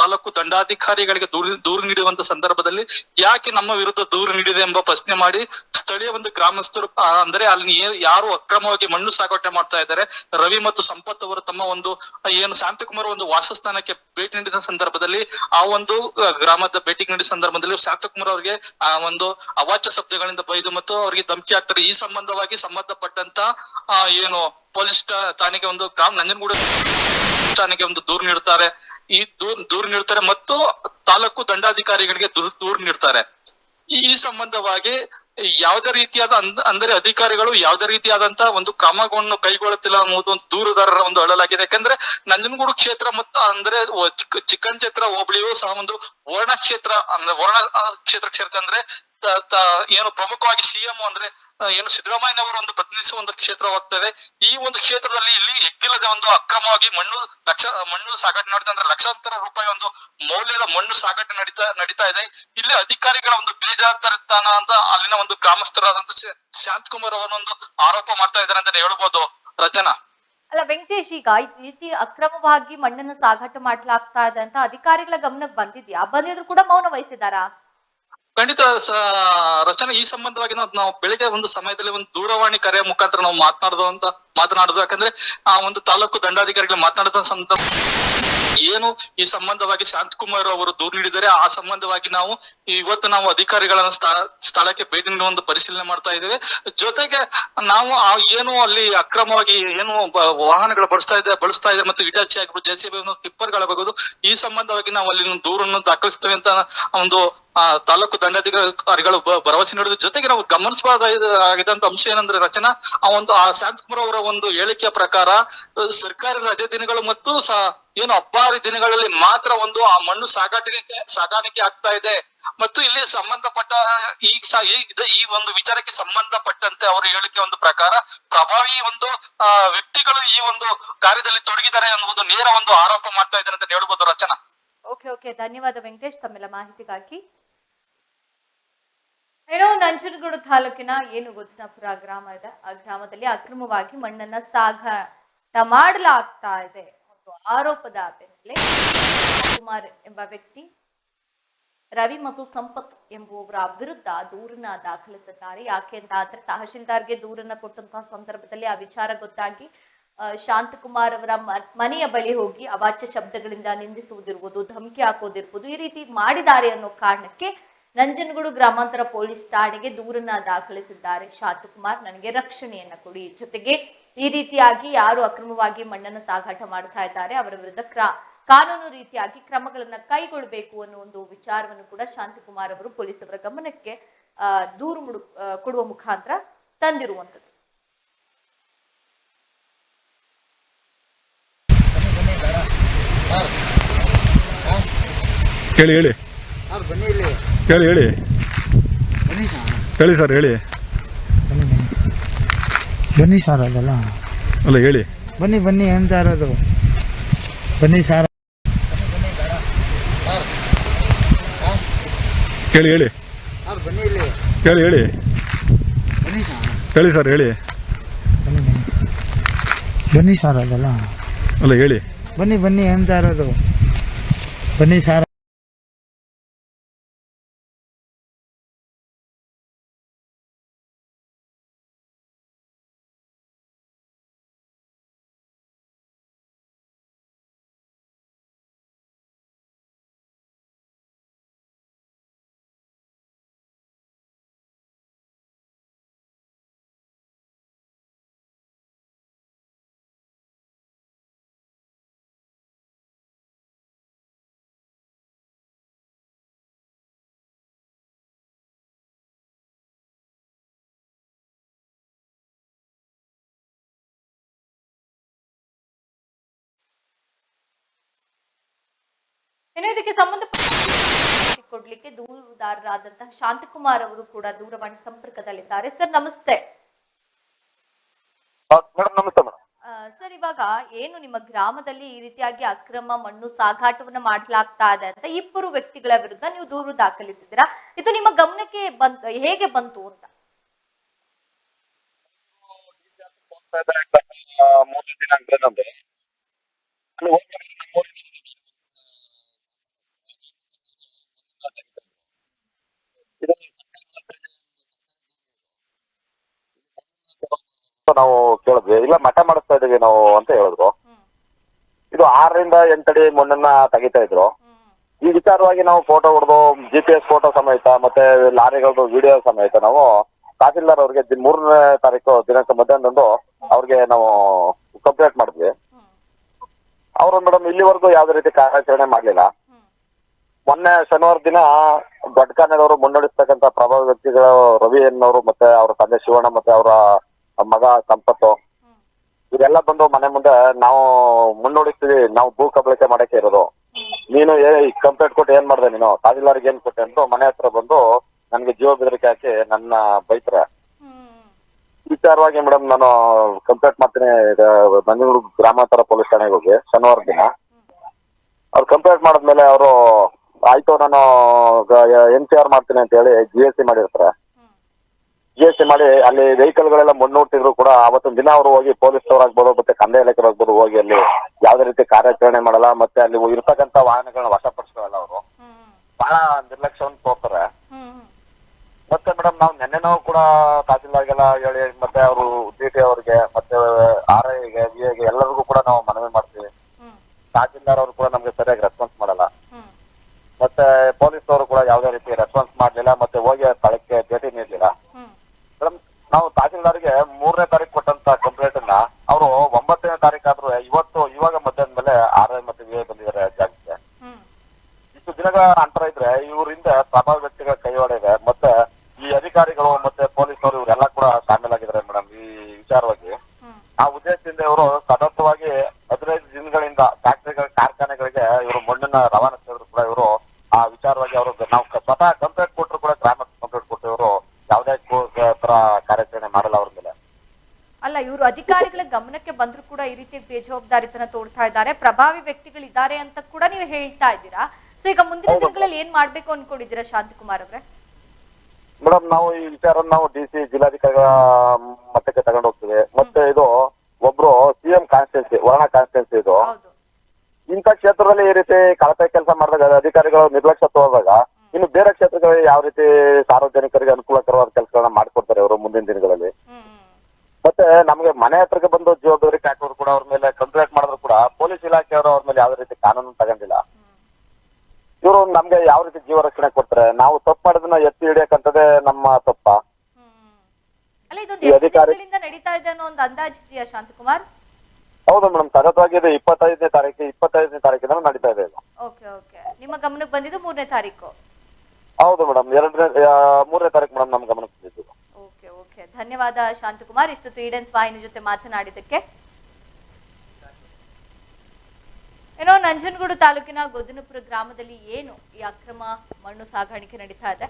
ತಾಲೂಕು ದಂಡಾಧಿಕಾರಿಗಳಿಗೆ ದೂರು ದೂರು ನೀಡುವಂತ ಸಂದರ್ಭದಲ್ಲಿ ಯಾಕೆ ನಮ್ಮ ವಿರುದ್ಧ ದೂರು ನೀಡಿದೆ ಎಂಬ ಪ್ರಶ್ನೆ ಮಾಡಿ ಸ್ಥಳೀಯ ಒಂದು ಗ್ರಾಮಸ್ಥರು ಅಂದ್ರೆ ಅಲ್ಲಿ ಯಾರು ಅಕ್ರಮವಾಗಿ ಮಣ್ಣು ಸಾಗಾಟ ಮಾಡ್ತಾ ಇದ್ದಾರೆ. ರವಿ ಮತ್ತು ಸಂಪತ್ ಅವರು ತಮ್ಮ ಒಂದು ಏನು ಶಾಂತಕುಮಾರ್ ಒಂದು ವಾಸಸ್ಥಾನಕ್ಕೆ ಭೇಟಿ ನೀಡಿದ ಸಂದರ್ಭದಲ್ಲಿ ಆ ಒಂದು ಗ್ರಾಮದ ಭೇಟಿ ನೀಡಿದ ಸಂದರ್ಭದಲ್ಲಿ ಶಾಂತಕುಮಾರ್ ಅವರಿಗೆ ಆ ಒಂದು ಅವಾಚ್ಯ ಶಬ್ದಗಳಿಂದ ಬೈದು ಮತ್ತು ಅವರಿಗೆ ಧಮಕಿ ಹಾಕ್ತಾರೆ. ಈ ಸಂಬಂಧವಾಗಿ ಸಂಬಂಧಪಟ್ಟಂತ ಏನು ಪೊಲೀಸ್ ಠಾಣೆಗೆ ಒಂದು ಗ್ರಾಮ ನಂಜನಗೂಡು ಠಾಣೆಗೆ ಒಂದು ದೂರು ನೀಡುತ್ತಾರೆ ಈ ದೂರ್, ದೂರು ನೀಡ್ತಾರೆ ಮತ್ತು ತಾಲೂಕು ದಂಡಾಧಿಕಾರಿಗಳಿಗೆ ದೂರು ನೀಡ್ತಾರೆ. ಈ ಸಂಬಂಧವಾಗಿ ಯಾವುದೇ ರೀತಿಯಾದ ಅಂದ್- ಅಂದರೆ ಅಧಿಕಾರಿಗಳು ಯಾವುದೇ ರೀತಿಯಾದಂತ ಒಂದು ಕ್ರಮಗಳನ್ನು ಕೈಗೊಳ್ಳುತ್ತಿಲ್ಲ ಅನ್ನೋದು ಒಂದು ದೂರದಾರರ ಒಂದು ಅಳಲಾಗಿದೆ. ಯಾಕಂದ್ರೆ ನಂಜನಗೂಡು ಕ್ಷೇತ್ರ ಮತ್ತು, ಅಂದ್ರೆ ಚಿಕ್ಕನ್ ಕ್ಷೇತ್ರ ಹೋಬಳಿಯು ಸಹ ಒಂದು ವರ್ಣ ಕ್ಷೇತ್ರ ಅಂದ್ರೆ, ವರ್ಣ ಕ್ಷೇತ್ರ ಕ್ಷೇತ್ರ ಅಂದ್ರೆ ಏನು ಪ್ರಮುಖವಾಗಿ ಸಿಎಂ ಅಂದ್ರೆ ಏನು ಸಿದ್ದರಾಮಯ್ಯನವರು ಒಂದು ಪ್ರತಿನಿಧಿಸುವ ಒಂದು ಕ್ಷೇತ್ರವಾಗ್ತದೆ ಈ ಒಂದು ಕ್ಷೇತ್ರದಲ್ಲಿ ಇಲ್ಲಿ ಎಗ್ಗಿಲ್ಲದ ಒಂದು ಅಕ್ರಮವಾಗಿ ಮಣ್ಣು ಲಕ್ಷ, ಮಣ್ಣು ಸಾಗಾಟ ನಡೀತಾ ಅಂದ್ರೆ ಲಕ್ಷಾಂತರ ರೂಪಾಯಿ ಒಂದು ಮೌಲ್ಯದ ಮಣ್ಣು ಸಾಗಾಟ ನಡೀತಾ ನಡೀತಾ ಇದೆ. ಇಲ್ಲಿ ಅಧಿಕಾರಿಗಳ ಒಂದು ಬೇಜಾರತನ ಅಂತ ಅಲ್ಲಿನ ಒಂದು ಗ್ರಾಮಸ್ಥರಾದಂತ ಶಾಂತಕುಮಾರ್ ಅವರೊಂದು ಆರೋಪ ಮಾಡ್ತಾ ಇದ್ದಾರೆ ಅಂತ ಹೇಳ್ಬೋದು. ರಚನಾ. ಅಲ್ಲ, ವೆಂಕಟೇಶ್, ಈಗ ಈ ಅಕ್ರಮವಾಗಿ ಮಣ್ಣನ್ನು ಸಾಗಾಟ ಮಾಡ್ಲಾಗ್ತಾ ಇದೆ ಅಂತ ಅಧಿಕಾರಿಗಳ ಗಮನಕ್ಕೆ ಬಂದಿದ್ಯಾ? ಬಂದಿದ್ರು ಕೂಡ ಮೌನ ವಹಿಸಿದಾರಾ ಖಂಡಿತ ರಚನೆ ಈ ಸಂಬಂಧವಾಗಿ ನಾವು ಬೆಳಿಗ್ಗೆ ಒಂದು ಸಮಯದಲ್ಲಿ ಒಂದು ದೂರವಾಣಿ ಕರೆಯ ಮುಖಾಂತರ ನಾವು ಮಾತನಾಡೋದು ಅಂತ ಮಾತನಾಡುದು. ಯಾಕಂದ್ರೆ ಆ ಒಂದು ತಾಲೂಕು ದಂಡಾಧಿಕಾರಿಗಳು ಮಾತನಾಡಿದ ಸಂದರ್ಭ ಏನು ಈ ಸಂಬಂಧವಾಗಿ ಶಾಂತಕುಮಾರ್ ಅವರು ದೂರು ನೀಡಿದರೆ ಆ ಸಂಬಂಧವಾಗಿ ನಾವು ಇವತ್ತು ನಾವು ಅಧಿಕಾರಿಗಳನ್ನ ಸ್ಥ- ಸ್ಥಳಕ್ಕೆ ಭೇಟಿ ನೀಡುವ ಒಂದು ಪರಿಶೀಲನೆ ಮಾಡ್ತಾ ಇದ್ದೇವೆ. ಜೊತೆಗೆ ನಾವು ಏನು ಅಲ್ಲಿ ಅಕ್ರಮವಾಗಿ ಏನು ವಾಹನಗಳು ಬಳಸ್ತಾ ಇದೆ ಬಳಸ್ತಾ ಇದೆ ಮತ್ತು ಇಟಾಚಿ ಆಗಿರ್ಬೋದು ಜೆ ಸಿ ಬಿ ಟಿಪ್ಪರ್ಗಳಾಗಬಹುದು ಈ ಸಂಬಂಧವಾಗಿ ನಾವು ಅಲ್ಲಿ ದೂರನ್ನು ದಾಖಲಿಸ್ತೇವೆ ಅಂತ ಒಂದು ತಾಲೂಕು ದಂಡಾಧಿಕಾರಿಗಳು ಭರವಸೆ ನೀಡಿದ ಜೊತೆಗೆ ನಾವು ಗಮನಿಸಬಹುದಾಗಿದ್ದಂತ ಅಂಶ ಏನಂದ್ರೆ ರಚನಾ, ಆ ಒಂದು, ಆ ಶಾಂತಕುಮಾರ್ ಅವರ ಒಂದು ಹೇಳಿಕೆಯ ಪ್ರಕಾರ ಸರ್ಕಾರಿ ರಜೆ ದಿನಗಳು ಮತ್ತು ಏನು ಹಬ್ಬಾರಿ ದಿನಗಳಲ್ಲಿ ಮಾತ್ರ ಒಂದು ಆ ಮಣ್ಣು ಸಾಗಾಟಿಕೆ ಸಾಗಾಣಿಕೆ ಆಗ್ತಾ ಇದೆ. ಮತ್ತು ಇಲ್ಲಿ ಸಂಬಂಧಪಟ್ಟ, ಈ ಈ ಒಂದು ವಿಚಾರಕ್ಕೆ ಸಂಬಂಧಪಟ್ಟಂತೆ ಅವರು ಹೇಳಿಕೆ ಒಂದು ಪ್ರಕಾರ, ಪ್ರಭಾವಿ ಒಂದು ವ್ಯಕ್ತಿಗಳು ಈ ಒಂದು ಕಾರ್ಯದಲ್ಲಿ ತೊಡಗಿದ್ದಾರೆ ಅನ್ನುವುದು ನೇರ ಒಂದು ಆರೋಪ ಮಾಡ್ತಾ ಇದ್ದಾರೆ ಅಂತ ಹೇಳ್ಬೋದು ರಚನಾ. Okay okay. ಧನ್ಯವಾದ ವೆಂಕಟೇಶ್ ತಮ್ಮೆಲ್ಲ ಮಾಹಿತಿಗಾಗಿ. ಏನೋ ನಂಜನಗೂಡು ತಾಲೂಕಿನ ಏನು ಗೊತ್ತಿನಪುರ ಗ್ರಾಮ ಇದೆ ಆ ಗ್ರಾಮದಲ್ಲಿ ಅಕ್ರಮವಾಗಿ ಮಣ್ಣನ್ನ ಸಾಗಾಟ ಮಾಡಲಾಗ್ತಾ ಇದೆ ಆರೋಪದ ಬೆನ್ನಲ್ಲೇ ಕುಮಾರ್ ಎಂಬ ವ್ಯಕ್ತಿ, ರವಿ ಮತ್ತು ಸಂಪತ್ ಎಂಬುವವರ ವಿರುದ್ಧ ದೂರನ್ನ ದಾಖಲಿಸಿದ್ದಾರೆ. ಯಾಕೆ ಅಂತ ಆದ್ರೆ ತಹಶೀಲ್ದಾರ್ಗೆ ದೂರನ್ನ ಕೊಟ್ಟಂತಹ ಸಂದರ್ಭದಲ್ಲಿ ಆ ವಿಚಾರ ಗೊತ್ತಾಗಿ ಶಾಂತಕುಮಾರ್ ಅವರ ಮನೆಯ ಬಳಿ ಹೋಗಿ ಅವಾಚ್ಯ ಶಬ್ದಗಳಿಂದ ನಿಂದಿಸುವುದಿರ್ಬೋದು, ಧಮಕಿ ಹಾಕೋದಿರ್ಬೋದು, ಈ ರೀತಿ ಮಾಡಿದ್ದಾರೆ ಅನ್ನೋ ಕಾರಣಕ್ಕೆ ನಂಜನಗೂಡು ಗ್ರಾಮಾಂತರ ಪೊಲೀಸ್ ಠಾಣೆಗೆ ದೂರನ್ನ ದಾಖಲಿಸಿದ್ದಾರೆ. ಶಾಂತಕುಮಾರ್, ನನಗೆ ರಕ್ಷಣೆಯನ್ನ ಕೊಡಿ. ಜೊತೆಗೆ ಈ ರೀತಿಯಾಗಿ ಯಾರು ಅಕ್ರಮವಾಗಿ ಮಣ್ಣನ್ನು ಸಾಗಾಟ ಮಾಡ್ತಾ ಇದ್ದಾರೆ, ಅವರ ವಿರುದ್ಧ ಕ್ರಾ, ಕಾನೂನು ರೀತಿಯಾಗಿ ಕ್ರಮಗಳನ್ನ ಕೈಗೊಳ್ಳಬೇಕು ಅನ್ನೋ ಒಂದು ವಿಚಾರವನ್ನು ಕೂಡ ಶಾಂತಕುಮಾರ್ ಅವರು ಪೊಲೀಸರ ಗಮನಕ್ಕೆ ದೂರು ಮುಡು ಕೊಡುವ ಮುಖಾಂತರ ತಂದಿರುವಂತದ್ದು ಹೇಳಿ ಹೇಳಿ. ಹೇಳಿ ಹೇಳಿ. ಹೇಳಿ ಸರ್. ಹೇಳಿ. ಬನ್ನಿ ಸರ್ ಅದಲ್ಲ. ಅಲ್ಲ ಹೇಳಿ. ಬನ್ನಿ ಬನ್ನಿ ಅಂತ ಇರೋದು ಬನ್ನಿ ಸರ್. ಕೇಳಿ ಹೇಳಿ. ಕೇಳಿ ಹೇಳಿ. ಹೇಳಿ ಸರ್. ಹೇಳಿ ಸರ್ ಬನ್ನಿ ಸರ್ ಅದಲ್ಲ. ಅಲ್ಲ ಹೇಳಿ. ಬನ್ನಿ ಬನ್ನಿ ಅಂತ ಇರೋದು ಬನ್ನಿ ಸರ್. ಇನ್ನು ಇದಕ್ಕೆ ಸಂಬಂಧಪಟ್ಟ ಕೊಡ್ಲಿಕ್ಕೆ ದೂರುದಾರರಾದಂತಹ ಶಾಂತಕುಮಾರ್ ಅವರು ಕೂಡ ದೂರವಾಣಿ ಸಂಪರ್ಕದಲ್ಲಿದ್ದಾರೆ. ಸರ್ ನಮಸ್ತೆ. ಸರ್ ಇವಾಗ ಏನು ನಿಮ್ಮ ಗ್ರಾಮದಲ್ಲಿ ಈ ರೀತಿಯಾಗಿ ಅಕ್ರಮ ಮಣ್ಣು ಸಾಗಾಟವನ್ನ ಮಾಡಲಾಗ್ತಾ ಇದೆ ಅಂತ ಇಬ್ಬರು ವ್ಯಕ್ತಿಗಳ ವಿರುದ್ಧ ನೀವು ದೂರು ದಾಖಲಿಸಿದ್ದೀರಾ? ಇದು ನಿಮ್ಮ ಗಮನಕ್ಕೆ ಬಂತು ಹೇಗೆ ಬಂತು ಅಂತ? ಮೂರನೇ ದಿನಾಂಕದಂದು ಅಲ್ಲಿ ಹೋಗಿ ನಮ್ಮೂರಿನ ಇದು ನಾವು ಕೇಳಿದ್ವಿ. ಇಲ್ಲ, ಮಠ ಮಾಡಿಸ್ತಾ ಇದೀವಿ ನಾವು ಅಂತ ಹೇಳಿದ್ರು. ಇದು ಆರರಿಂದ ಎಂಟಡಿ ಮಣ್ಣನ್ನ ತೆಗಿತಾ ಇದ್ರು. ಈ ವಿಚಾರವಾಗಿ ನಾವು ಫೋಟೋ ಹೊಡೆದು ಜಿ ಪಿ ಎಸ್ ಫೋಟೋ ಸಮೇತ, ಮತ್ತೆ ಲಾರಿಗಳದ್ದು ವಿಡಿಯೋ ಸಮೇತ ನಾವು ತಹಸೀಲ್ದಾರ್ ಅವ್ರಿಗೆ ಮೂರನೇ ತಾರೀಕು ದಿನಾಂಕ ಮಧ್ಯಾಹ್ನದಂದು ಅವ್ರಿಗೆ ನಾವು ಕಂಪ್ಲೇಂಟ್ ಮಾಡಿದ್ವಿ. ಅವರು ಮೇಡಮ್, ಇಲ್ಲಿವರೆಗೂ ಯಾವುದೇ ರೀತಿ ಕಾರ್ಯಾಚರಣೆ ಮಾಡಲಿಲ್ಲ. ಮೊನ್ನೆ ಶನಿವಾರ ದಿನ ದೊಡ್ಡಕಾನೆದವರು ಮುನ್ನಡೆಸ್ತಕ್ಕಂತ ಪ್ರಭಾವ ವ್ಯಕ್ತಿಗಳು ರವಿ ಎನ್ನವರು ಮತ್ತೆ ಅವರ ತಂದೆ ಶಿವಣ್ಣ ಮತ್ತೆ ಅವರ ಮಗ, ಸಂಪತ್ತು. ಇದೆಲ್ಲ ಬಂದು ಮನೆ ಮುಂದೆ ನಾವು ಮುನ್ನೋಡಿಸ್ತೀವಿ. ನಾವು ಭೂ ಕಬಳಿಕೆ ಮಾಡಕ್ಕೆ ಇರೋದು. ನೀನು ಏ ಕಂಪ್ಲೇಂಟ್ ಕೊಟ್ಟು ಏನ್ ಮಾಡ್ದೆ ನೀನು? ತಹಸೀಲ್ದಾರ್ಗೆ ಏನ್ ಕೊಟ್ಟೆ ಅಂತ ಮನೆ ಹತ್ರ ಬಂದು ನನ್ಗೆ ಜೀವ ಬೆದರಿಕೆ ಹಾಕಿ ನನ್ನ ಬೈತಾರೆ. ವಿಚಾರವಾಗಿ ಮೇಡಮ್, ನಾನು ಕಂಪ್ಲೇಂಟ್ ಮಾಡ್ತೀನಿ. ನಂಜನಗೂಡು ಗ್ರಾಮಾಂತರ ಪೊಲೀಸ್ ಠಾಣೆಗೆ ಹೋಗಿ, ಶನಿವಾರ ದಿನ. ಅವ್ರು ಕಂಪ್ಲೇಂಟ್ ಮಾಡಿದ್ಮೇಲೆ ಅವರು, ಆಯ್ತು, ನಾನು ಎನ್ ಸಿ ಆರ್ ಮಾಡ್ತೀನಿ ಅಂತ ಹೇಳಿ ಜಿ ಎಸ್ ಸಿ ಮಾಡಿರ್ತಾರೆ. ಜಿ ಎಸ್ ಟಿ ಮಾಡಿ ಅಲ್ಲಿ ವೆಹಿಕಲ್ ಗಳೆಲ್ಲ ಮುನ್ನೂಟಿದ್ರು ಕೂಡ ಅವತ್ತಿನ ದಿನ ಅವರು ಹೋಗಿ ಪೊಲೀಸ್ ಆಗ್ಬೋದು ಮತ್ತೆ ಕಂದಾಯ ಇಲಾಖೆ ಆಗ್ಬೋದು ಹೋಗಿ ಅಲ್ಲಿ ಯಾವ್ದೇ ರೀತಿ ಕಾರ್ಯಾಚರಣೆ ಮಾಡಲ್ಲ, ಮತ್ತೆ ಅಲ್ಲಿ ಇರ್ತಕ್ಕಂತ ವಾಹನಗಳನ್ನ ವಶಪಡಿಸ್ಕೊಳ್ಳಲ್ಲ ಅವರು. ಬಹಳ ನಿರ್ಲಕ್ಷ್ಯವನ್ನು ತೋರ್ತಾರೆ. ಮತ್ತೆ ಮೇಡಮ್ ನಾವು ನೆನ್ನೆನೂ ಕೂಡ ತಹಸೀಲ್ದಾರ್ಗೆಲ್ಲ ಹೇಳಿ, ಮತ್ತೆ ಅವರು ಡಿ ಟಿ ಅವರಿಗೆ, ಮತ್ತೆ ಆರ್ ಐಗೆ ವಿ ಐಗೆ ಎಲ್ಲರಿಗೂ ಕೂಡ ನಾವು ಮನವಿ ಮಾಡ್ತೀವಿ. ತಹಸೀಲ್ದಾರ್ ಅವರು ಕೂಡ ನಮ್ಗೆ ಸರಿಯಾಗಿ ರೆಸ್ಪಾನ್ಸ್ ಮಾಡಲ್ಲ. ಮತ್ತೆ ಪೊಲೀಸ್ ಅವರು ಕೂಡ ಯಾವುದೇ ರೀತಿ ರೆಸ್ಪಾನ್ಸ್ ಮಾಡ್ಲಿಲ್ಲ, ಮತ್ತೆ ಹೋಗಿ ಸ್ಥಳಕ್ಕೆ ಭೇಟಿ ನೀಡಲಿಲ್ಲ. ನಾವು ತಹಸೀಲ್ದಾರ್ಗೆ ಮೂರನೇ ತಾರೀಕು ಕೊಟ್ಟಂತ ಕಂಪ್ಲೇಂಟ್ ಅನ್ನ ಅವರು ಒಂಬತ್ತನೇ ತಾರೀಕು ಆದ್ರೂ ಇವತ್ತು ಇವಾಗ ಮಧ್ಯಾಹ್ನ ಮೇಲೆ ಆರ್ ಐ ಮತ್ತೆ ವಿ ಬಂದಿದ್ದಾರೆ ಜಾಗಕ್ಕೆ. ಇಷ್ಟು ದಿನಗಳ ಅಂತರ ಇದ್ರೆ ಇವರಿಂದ ಪ್ರಭಾವ ವ್ಯಕ್ತಿಗಳ ಕೈವಾಡ ಇದೆ. ಮತ್ತೆ ಈ ಅಧಿಕಾರಿಗಳು ಮತ್ತೆ ಪೊಲೀಸರು ಇವರೆಲ್ಲ ಕೂಡ ಶಾಮೀಲಾಗಿದ್ದಾರೆ ಮೇಡಮ್ ಈ ವಿಚಾರವಾಗಿ. ಆ ಉದ್ದೇಶದಿಂದ ಇವರು ಸತತವಾಗಿ ಹದಿನೈದು ದಿನಗಳಿಂದ ಫ್ಯಾಕ್ಟರಿಗಳ ಕಾರ್ಖಾನೆಗಳಿಗೆ ಇವರು ಮಣ್ಣನ್ನ ರವಾನಿಸಿದ್ರು ಕೂಡ ಇವರು ಆ ವಿಚಾರವಾಗಿ ಅವರು ನಾವು ಕ- ಸ್ವತಃ ಕಂಪ್ಲೇಂಟ್ ಕೊಟ್ಟರು ಕೂಡ ಗ್ರಾಮಕ್ಕೆ ಕಂಪ್ಲೇಂಟ್ ಕೊಟ್ಟು ಇವರು ಯಾವುದೇ ಕೋ- ತರ ಕಾರ್ಯಾಚರಣೆ ಮಾಡಲ್ಲ ಅವ್ರ ಮೇಲೆ ಅಲ್ಲ ಇವರು ಅಧಿಕಾರಿಗಳ ಗಮನಕ್ಕೆ ಬಂದ್ರು ಕೂಡ ಜವಾಬ್ದಾರಿತನ ತೋರ್ತಾ ಇದ್ದಾರೆ ಪ್ರಭಾವಿ ವ್ಯಕ್ತಿಗಳಿದ್ದಾರೆ ಅಂತ ಕೂಡ ನೀವು ಹೇಳ್ತಾ ಇದ್ದೀರಾ? ಸೊ ಈಗ ಮುಂದಿನ. ದಿನಗಳಲ್ಲಿ ಏನ್ ಮಾಡ್ಬೇಕು ಅನ್ಕೊಂಡಿದ್ದೀರಾ ಶಾಂತಕುಮಾರ್ ಅವ್ರೆ? ಮೇಡಮ್ ನಾವು ಈ ವಿಚಾರ ನಾವು ಡಿ ಸಿ ಜಿಲ್ಲಾಧಿಕಾರಿಗಳ ಮಟ್ಟಕ್ಕೆ ತಗೊಂಡು ಹೋಗ್ತೀವಿ. ಮತ್ತೆ ಇದು ಒಬ್ರು ಸಿಎಂ ಕಾನ್ಸ್ಟಿಟ್ಯೂನ್ಸಿ ವರ್ಣ ಕಾನ್ಸ್ಟಿಟ್ಯೂನ್ಸಿ ಇದು. ಇಂಥ ಕ್ಷೇತ್ರದಲ್ಲಿ ಈ ರೀತಿ ಕಳಪೆ ಕೆಲಸ ಮಾಡಿದಾಗ ಅಧಿಕಾರಿಗಳು ನಿರ್ಲಕ್ಷ್ಯ ತೋರಿದಾಗ ಇನ್ನು ಬೇರೆ ಕ್ಷೇತ್ರಗಳಲ್ಲಿ ಯಾವ ರೀತಿ ಸಾರ್ವಜನಿಕರಿಗೆ ಅನುಕೂಲಕರವಾದ ಕೆಲಸಗಳನ್ನ ಮಾಡಿಕೊಡ್ತಾರೆ ಅವರು ಮುಂದಿನ ದಿನಗಳಲ್ಲಿ? ಮತ್ತೆ ನಮಗೆ ಮನೆ ಹತ್ರಕ್ಕೆ ಬಂದು ಜವಾಬ್ದಾರಿ ಹಾಕೋರು ಕೂಡ ಅವ್ರ ಮೇಲೆ ಕಂಪ್ಲೇಂಟ್ ಮಾಡಿದ್ರು ಕೂಡ ಪೊಲೀಸ್ ಇಲಾಖೆಯವರು ಅವ್ರ ಮೇಲೆ ಯಾವ ರೀತಿ ಕಾನೂನು ತಗೊಂಡಿಲ್ಲ. ಇವರು ನಮ್ಗೆ ಯಾವ ರೀತಿ ಜೀವ ರಕ್ಷಣೆ ಕೊಡ್ತಾರೆ? ನಾವು ತಪ್ಪು ಮಾಡಿದ್ನ ಎತ್ತಿ ಹಿಡಿಯಕಂತದೇ ನಮ್ಮ ತಪ್ಪ. ಅಧಿಕಾರಿ- ನಡೀತಾ ಇದೆ ಅನ್ನೋ ಒಂದು ಅಂದಾಜ್ ಇದೆಯಾ ಶಾಂತಕುಮಾರ್? ಹೌದು ಮೇಡಮ್ ಸತತವಾಗಿ ಇದು ಇಪ್ಪತ್ತೈದನೇ ತಾರೀಕು ಇಪ್ಪತ್ತೈದನೇ ತಾರೀಕಿಂದ ನಡೀತಾ ಇದೆ ಇದು. Okay okay. ನಿಮ್ಮ ಗಮನಕ್ಕೆ ಬಂದಿದ್ದು ಮೂರನೇ ತಾರೀಕು. ಹೌದು ಮೇಡಮ್ ಎರಡನೇ ಮೂರನೇ ತಾರೀಕು ಮೇಡಮ್ ನಮ್ ಗಮನಕ್ಕೆ ಬಂದಿದ್ದು. ಓಕೆ ಧನ್ಯವಾದ ಶಾಂತಕುಮಾರ್. ಇಷ್ಟೊತ್ತು ಈಡನ್ಸ್ ವಾಹಿನಿ ಜೊತೆ ಮಾತನಾಡಿದ್ದಕ್ಕೆ ಏನೋ ನಂಜನಗೂಡು ತಾಲೂಕಿನ ಗೊದ್ದನಪುರ ಗ್ರಾಮದಲ್ಲಿ ಏನು ಈ ಅಕ್ರಮ ಮಣ್ಣು ಸಾಗಾಣಿಕೆ ನಡೀತಾ ಇದೆ?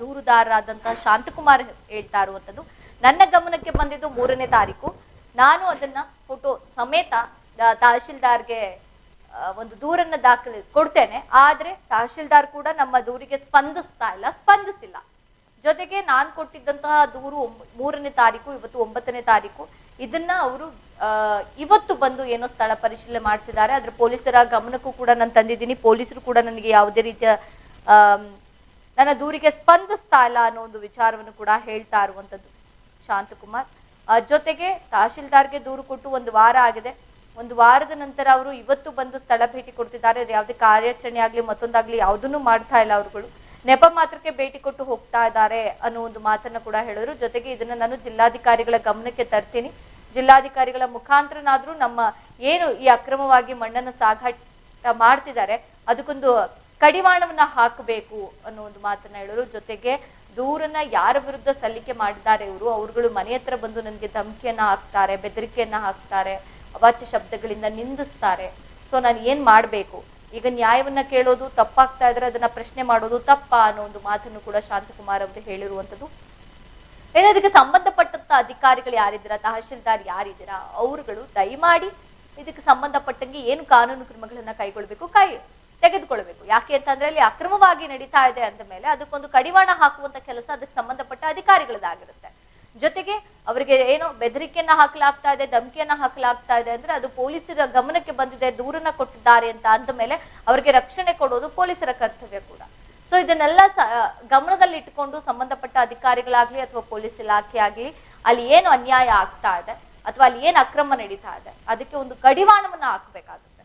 ದೂರುದಾರರಾದಂತಹ ಶಾಂತಕುಮಾರ್ ಹೇಳ್ತಾ ಇರುವಂತದ್ದು, ನನ್ನ ಗಮನಕ್ಕೆ ಬಂದಿದ್ದು ಮೂರನೇ ತಾರೀಕು. ನಾನು ಅದನ್ನ ಫೋಟೋ ಸಮೇತ ತಹಶೀಲ್ದಾರ್ಗೆ ಒಂದು ದೂರನ್ನ ದಾಖಲೆ ಕೊಡ್ತೇನೆ. ಆದ್ರೆ ತಹಶೀಲ್ದಾರ್ ಕೂಡ ನಮ್ಮ ದೂರಿಗೆ ಸ್ಪಂದಿಸ್ತಾ ಇಲ್ಲ, ಸ್ಪಂದಿಸಿಲ್ಲ. ಜೊತೆಗೆ ನಾನ್ ಕೊಟ್ಟಿದ್ದಂತಹ ದೂರು ಮೂರನೇ ತಾರೀಕು, ಇವತ್ತು ಒಂಬತ್ತನೇ ತಾರೀಕು. ಇದನ್ನ ಅವರು ಇವತ್ತು ಬಂದು ಏನೋ ಸ್ಥಳ ಪರಿಶೀಲನೆ ಮಾಡ್ತಿದ್ದಾರೆ. ಆದ್ರೆ ಪೊಲೀಸರ ಗಮನಕ್ಕೂ ಕೂಡ ನಾನು ತಂದಿದ್ದೀನಿ. ಪೊಲೀಸರು ಕೂಡ ನನಗೆ ಯಾವುದೇ ರೀತಿಯ ನನ್ನ ದೂರಿಗೆ ಸ್ಪಂದಿಸ್ತಾ ಇಲ್ಲ ಅನ್ನೋ ಒಂದು ವಿಚಾರವನ್ನು ಕೂಡ ಹೇಳ್ತಾ ಇರುವಂತದ್ದು ಶಾಂತಕುಮಾರ್. ಜೊತೆಗೆ ತಹಶೀಲ್ದಾರ್ಗೆ ದೂರು ಕೊಟ್ಟು ಒಂದು ವಾರ ಆಗಿದೆ. ಒಂದು ವಾರದ ನಂತರ ಅವರು ಇವತ್ತು ಬಂದು ಸ್ಥಳ ಭೇಟಿ ಕೊಡ್ತಿದ್ದಾರೆ. ಯಾವುದೇ ಕಾರ್ಯಾಚರಣೆ ಆಗ್ಲಿ, ಮತ್ತೊಂದಾಗ್ಲಿ ಯಾವುದನ್ನು ಮಾಡ್ತಾ ಇಲ್ಲ ಅವರುಗಳು. ನೆಪ ಮಾತ್ರಕ್ಕೆ ಭೇಟಿ ಕೊಟ್ಟು ಹೋಗ್ತಾ ಇದ್ದಾರೆ ಅನ್ನೋ ಒಂದು ಮಾತನ್ನ ಕೂಡ ಹೇಳಿದ್ರು. ಜೊತೆಗೆ ಇದನ್ನ ನಾನು ಜಿಲ್ಲಾಧಿಕಾರಿಗಳ ಗಮನಕ್ಕೆ ತರ್ತೀನಿ. ಜಿಲ್ಲಾಧಿಕಾರಿಗಳ ಮುಖಾಂತರನಾದ್ರೂ ನಮ್ಮ ಏನು ಈ ಅಕ್ರಮವಾಗಿ ಮಣ್ಣನ್ನು ಸಾಗಾಟ ಮಾಡ್ತಿದ್ದಾರೆ, ಅದಕ್ಕೊಂದು ಕಡಿವಾಣವನ್ನ ಹಾಕಬೇಕು ಅನ್ನೋ ಒಂದು ಮಾತನ್ನ ಹೇಳಿದ್ರು. ಜೊತೆಗೆ ದೂರನ್ನ ಯಾರ ವಿರುದ್ಧ ಸಲ್ಲಿಕೆ ಮಾಡಿದ್ದಾರೆ ಇವರು, ಅವ್ರುಗಳು ಮನೆ ಹತ್ರ ಬಂದು ನನಗೆ ಧಮಕಿಯನ್ನ ಹಾಕ್ತಾರೆ, ಬೆದರಿಕೆಯನ್ನ ಹಾಕ್ತಾರೆ, ಅವಾಚ್ಯ ಶಬ್ದಗಳಿಂದ ನಿಂದಿಸ್ತಾರೆ. ಸೊ, ನಾನು ಏನ್ ಮಾಡ್ಬೇಕು? ಈಗ ನ್ಯಾಯವನ್ನ ಕೇಳೋದು ತಪ್ಪಾಗ್ತಾ ಇದ್ರೆ ಅದನ್ನ ಪ್ರಶ್ನೆ ಮಾಡೋದು ತಪ್ಪ ಅನ್ನೋ ಒಂದು ಮಾತನ್ನು ಕೂಡ ಶಾಂತಕುಮಾರ್ ಅವರು ಹೇಳಿರುವಂತದ್ದು ಏನೇ ಇದಕ್ಕೆ ಸಂಬಂಧಪಟ್ಟಂತ ಅಧಿಕಾರಿಗಳು ಯಾರಿದ್ದೀರಾ, ತಹಶೀಲ್ದಾರ್ ಯಾರಿದ್ದೀರಾ, ಅವರುಗಳು ದಯಮಾಡಿ ಇದಕ್ಕೆ ಸಂಬಂಧಪಟ್ಟಂಗೆ ಏನು ಕಾನೂನು ಕ್ರಮಗಳನ್ನ ಕೈಗೊಳ್ಬೇಕು, ಕೈ ತೆಗೆದುಕೊಳ್ಬೇಕು. ಯಾಕೆ ಅಂತಂದ್ರೆ ಅಲ್ಲಿ ಅಕ್ರಮವಾಗಿ ನಡೀತಾ ಇದೆ ಅಂದ ಮೇಲೆ ಅದಕ್ಕೊಂದು ಕಡಿವಾಣ ಹಾಕುವಂತ ಕೆಲಸ ಅದಕ್ಕೆ ಸಂಬಂಧಪಟ್ಟ ಅಧಿಕಾರಿಗಳದಾಗಿರುತ್ತೆ ಜೊತೆಗೆ ಅವರಿಗೆ ಏನೋ ಬೆದರಿಕೆಯನ್ನ ಹಾಕಲಾಗ್ತಾ ಇದೆ, ಧಮಕಿಯನ್ನ ಹಾಕಲಾಗ್ತಾ ಇದೆ ಅಂದ್ರೆ ಅದು ಪೊಲೀಸರ ಗಮನಕ್ಕೆ ಬಂದಿದೆ, ದೂರನ್ನ ಕೊಟ್ಟಿದ್ದಾರೆ ಅಂತ ಅಂದ ಮೇಲೆ ಅವರಿಗೆ ರಕ್ಷಣೆ ಕೊಡೋದು ಪೊಲೀಸರ ಕರ್ತವ್ಯ ಕೂಡ. ಸೊ ಇದನ್ನೆಲ್ಲ ಗಮನದಲ್ಲಿ ಇಟ್ಕೊಂಡು ಸಂಬಂಧಪಟ್ಟ ಅಧಿಕಾರಿಗಳಾಗ್ಲಿ ಅಥವಾ ಪೊಲೀಸ್ ಇಲಾಖೆ ಆಗ್ಲಿ ಅಲ್ಲಿ ಏನು ಅನ್ಯಾಯ ಆಗ್ತಾ ಇದೆ ಅಥವಾ ಅಲ್ಲಿ ಏನು ಅಕ್ರಮ ನಡೀತಾ ಇದೆ, ಅದಕ್ಕೆ ಒಂದು ಕಡಿವಾಣವನ್ನ ಹಾಕ್ಬೇಕಾಗುತ್ತೆ.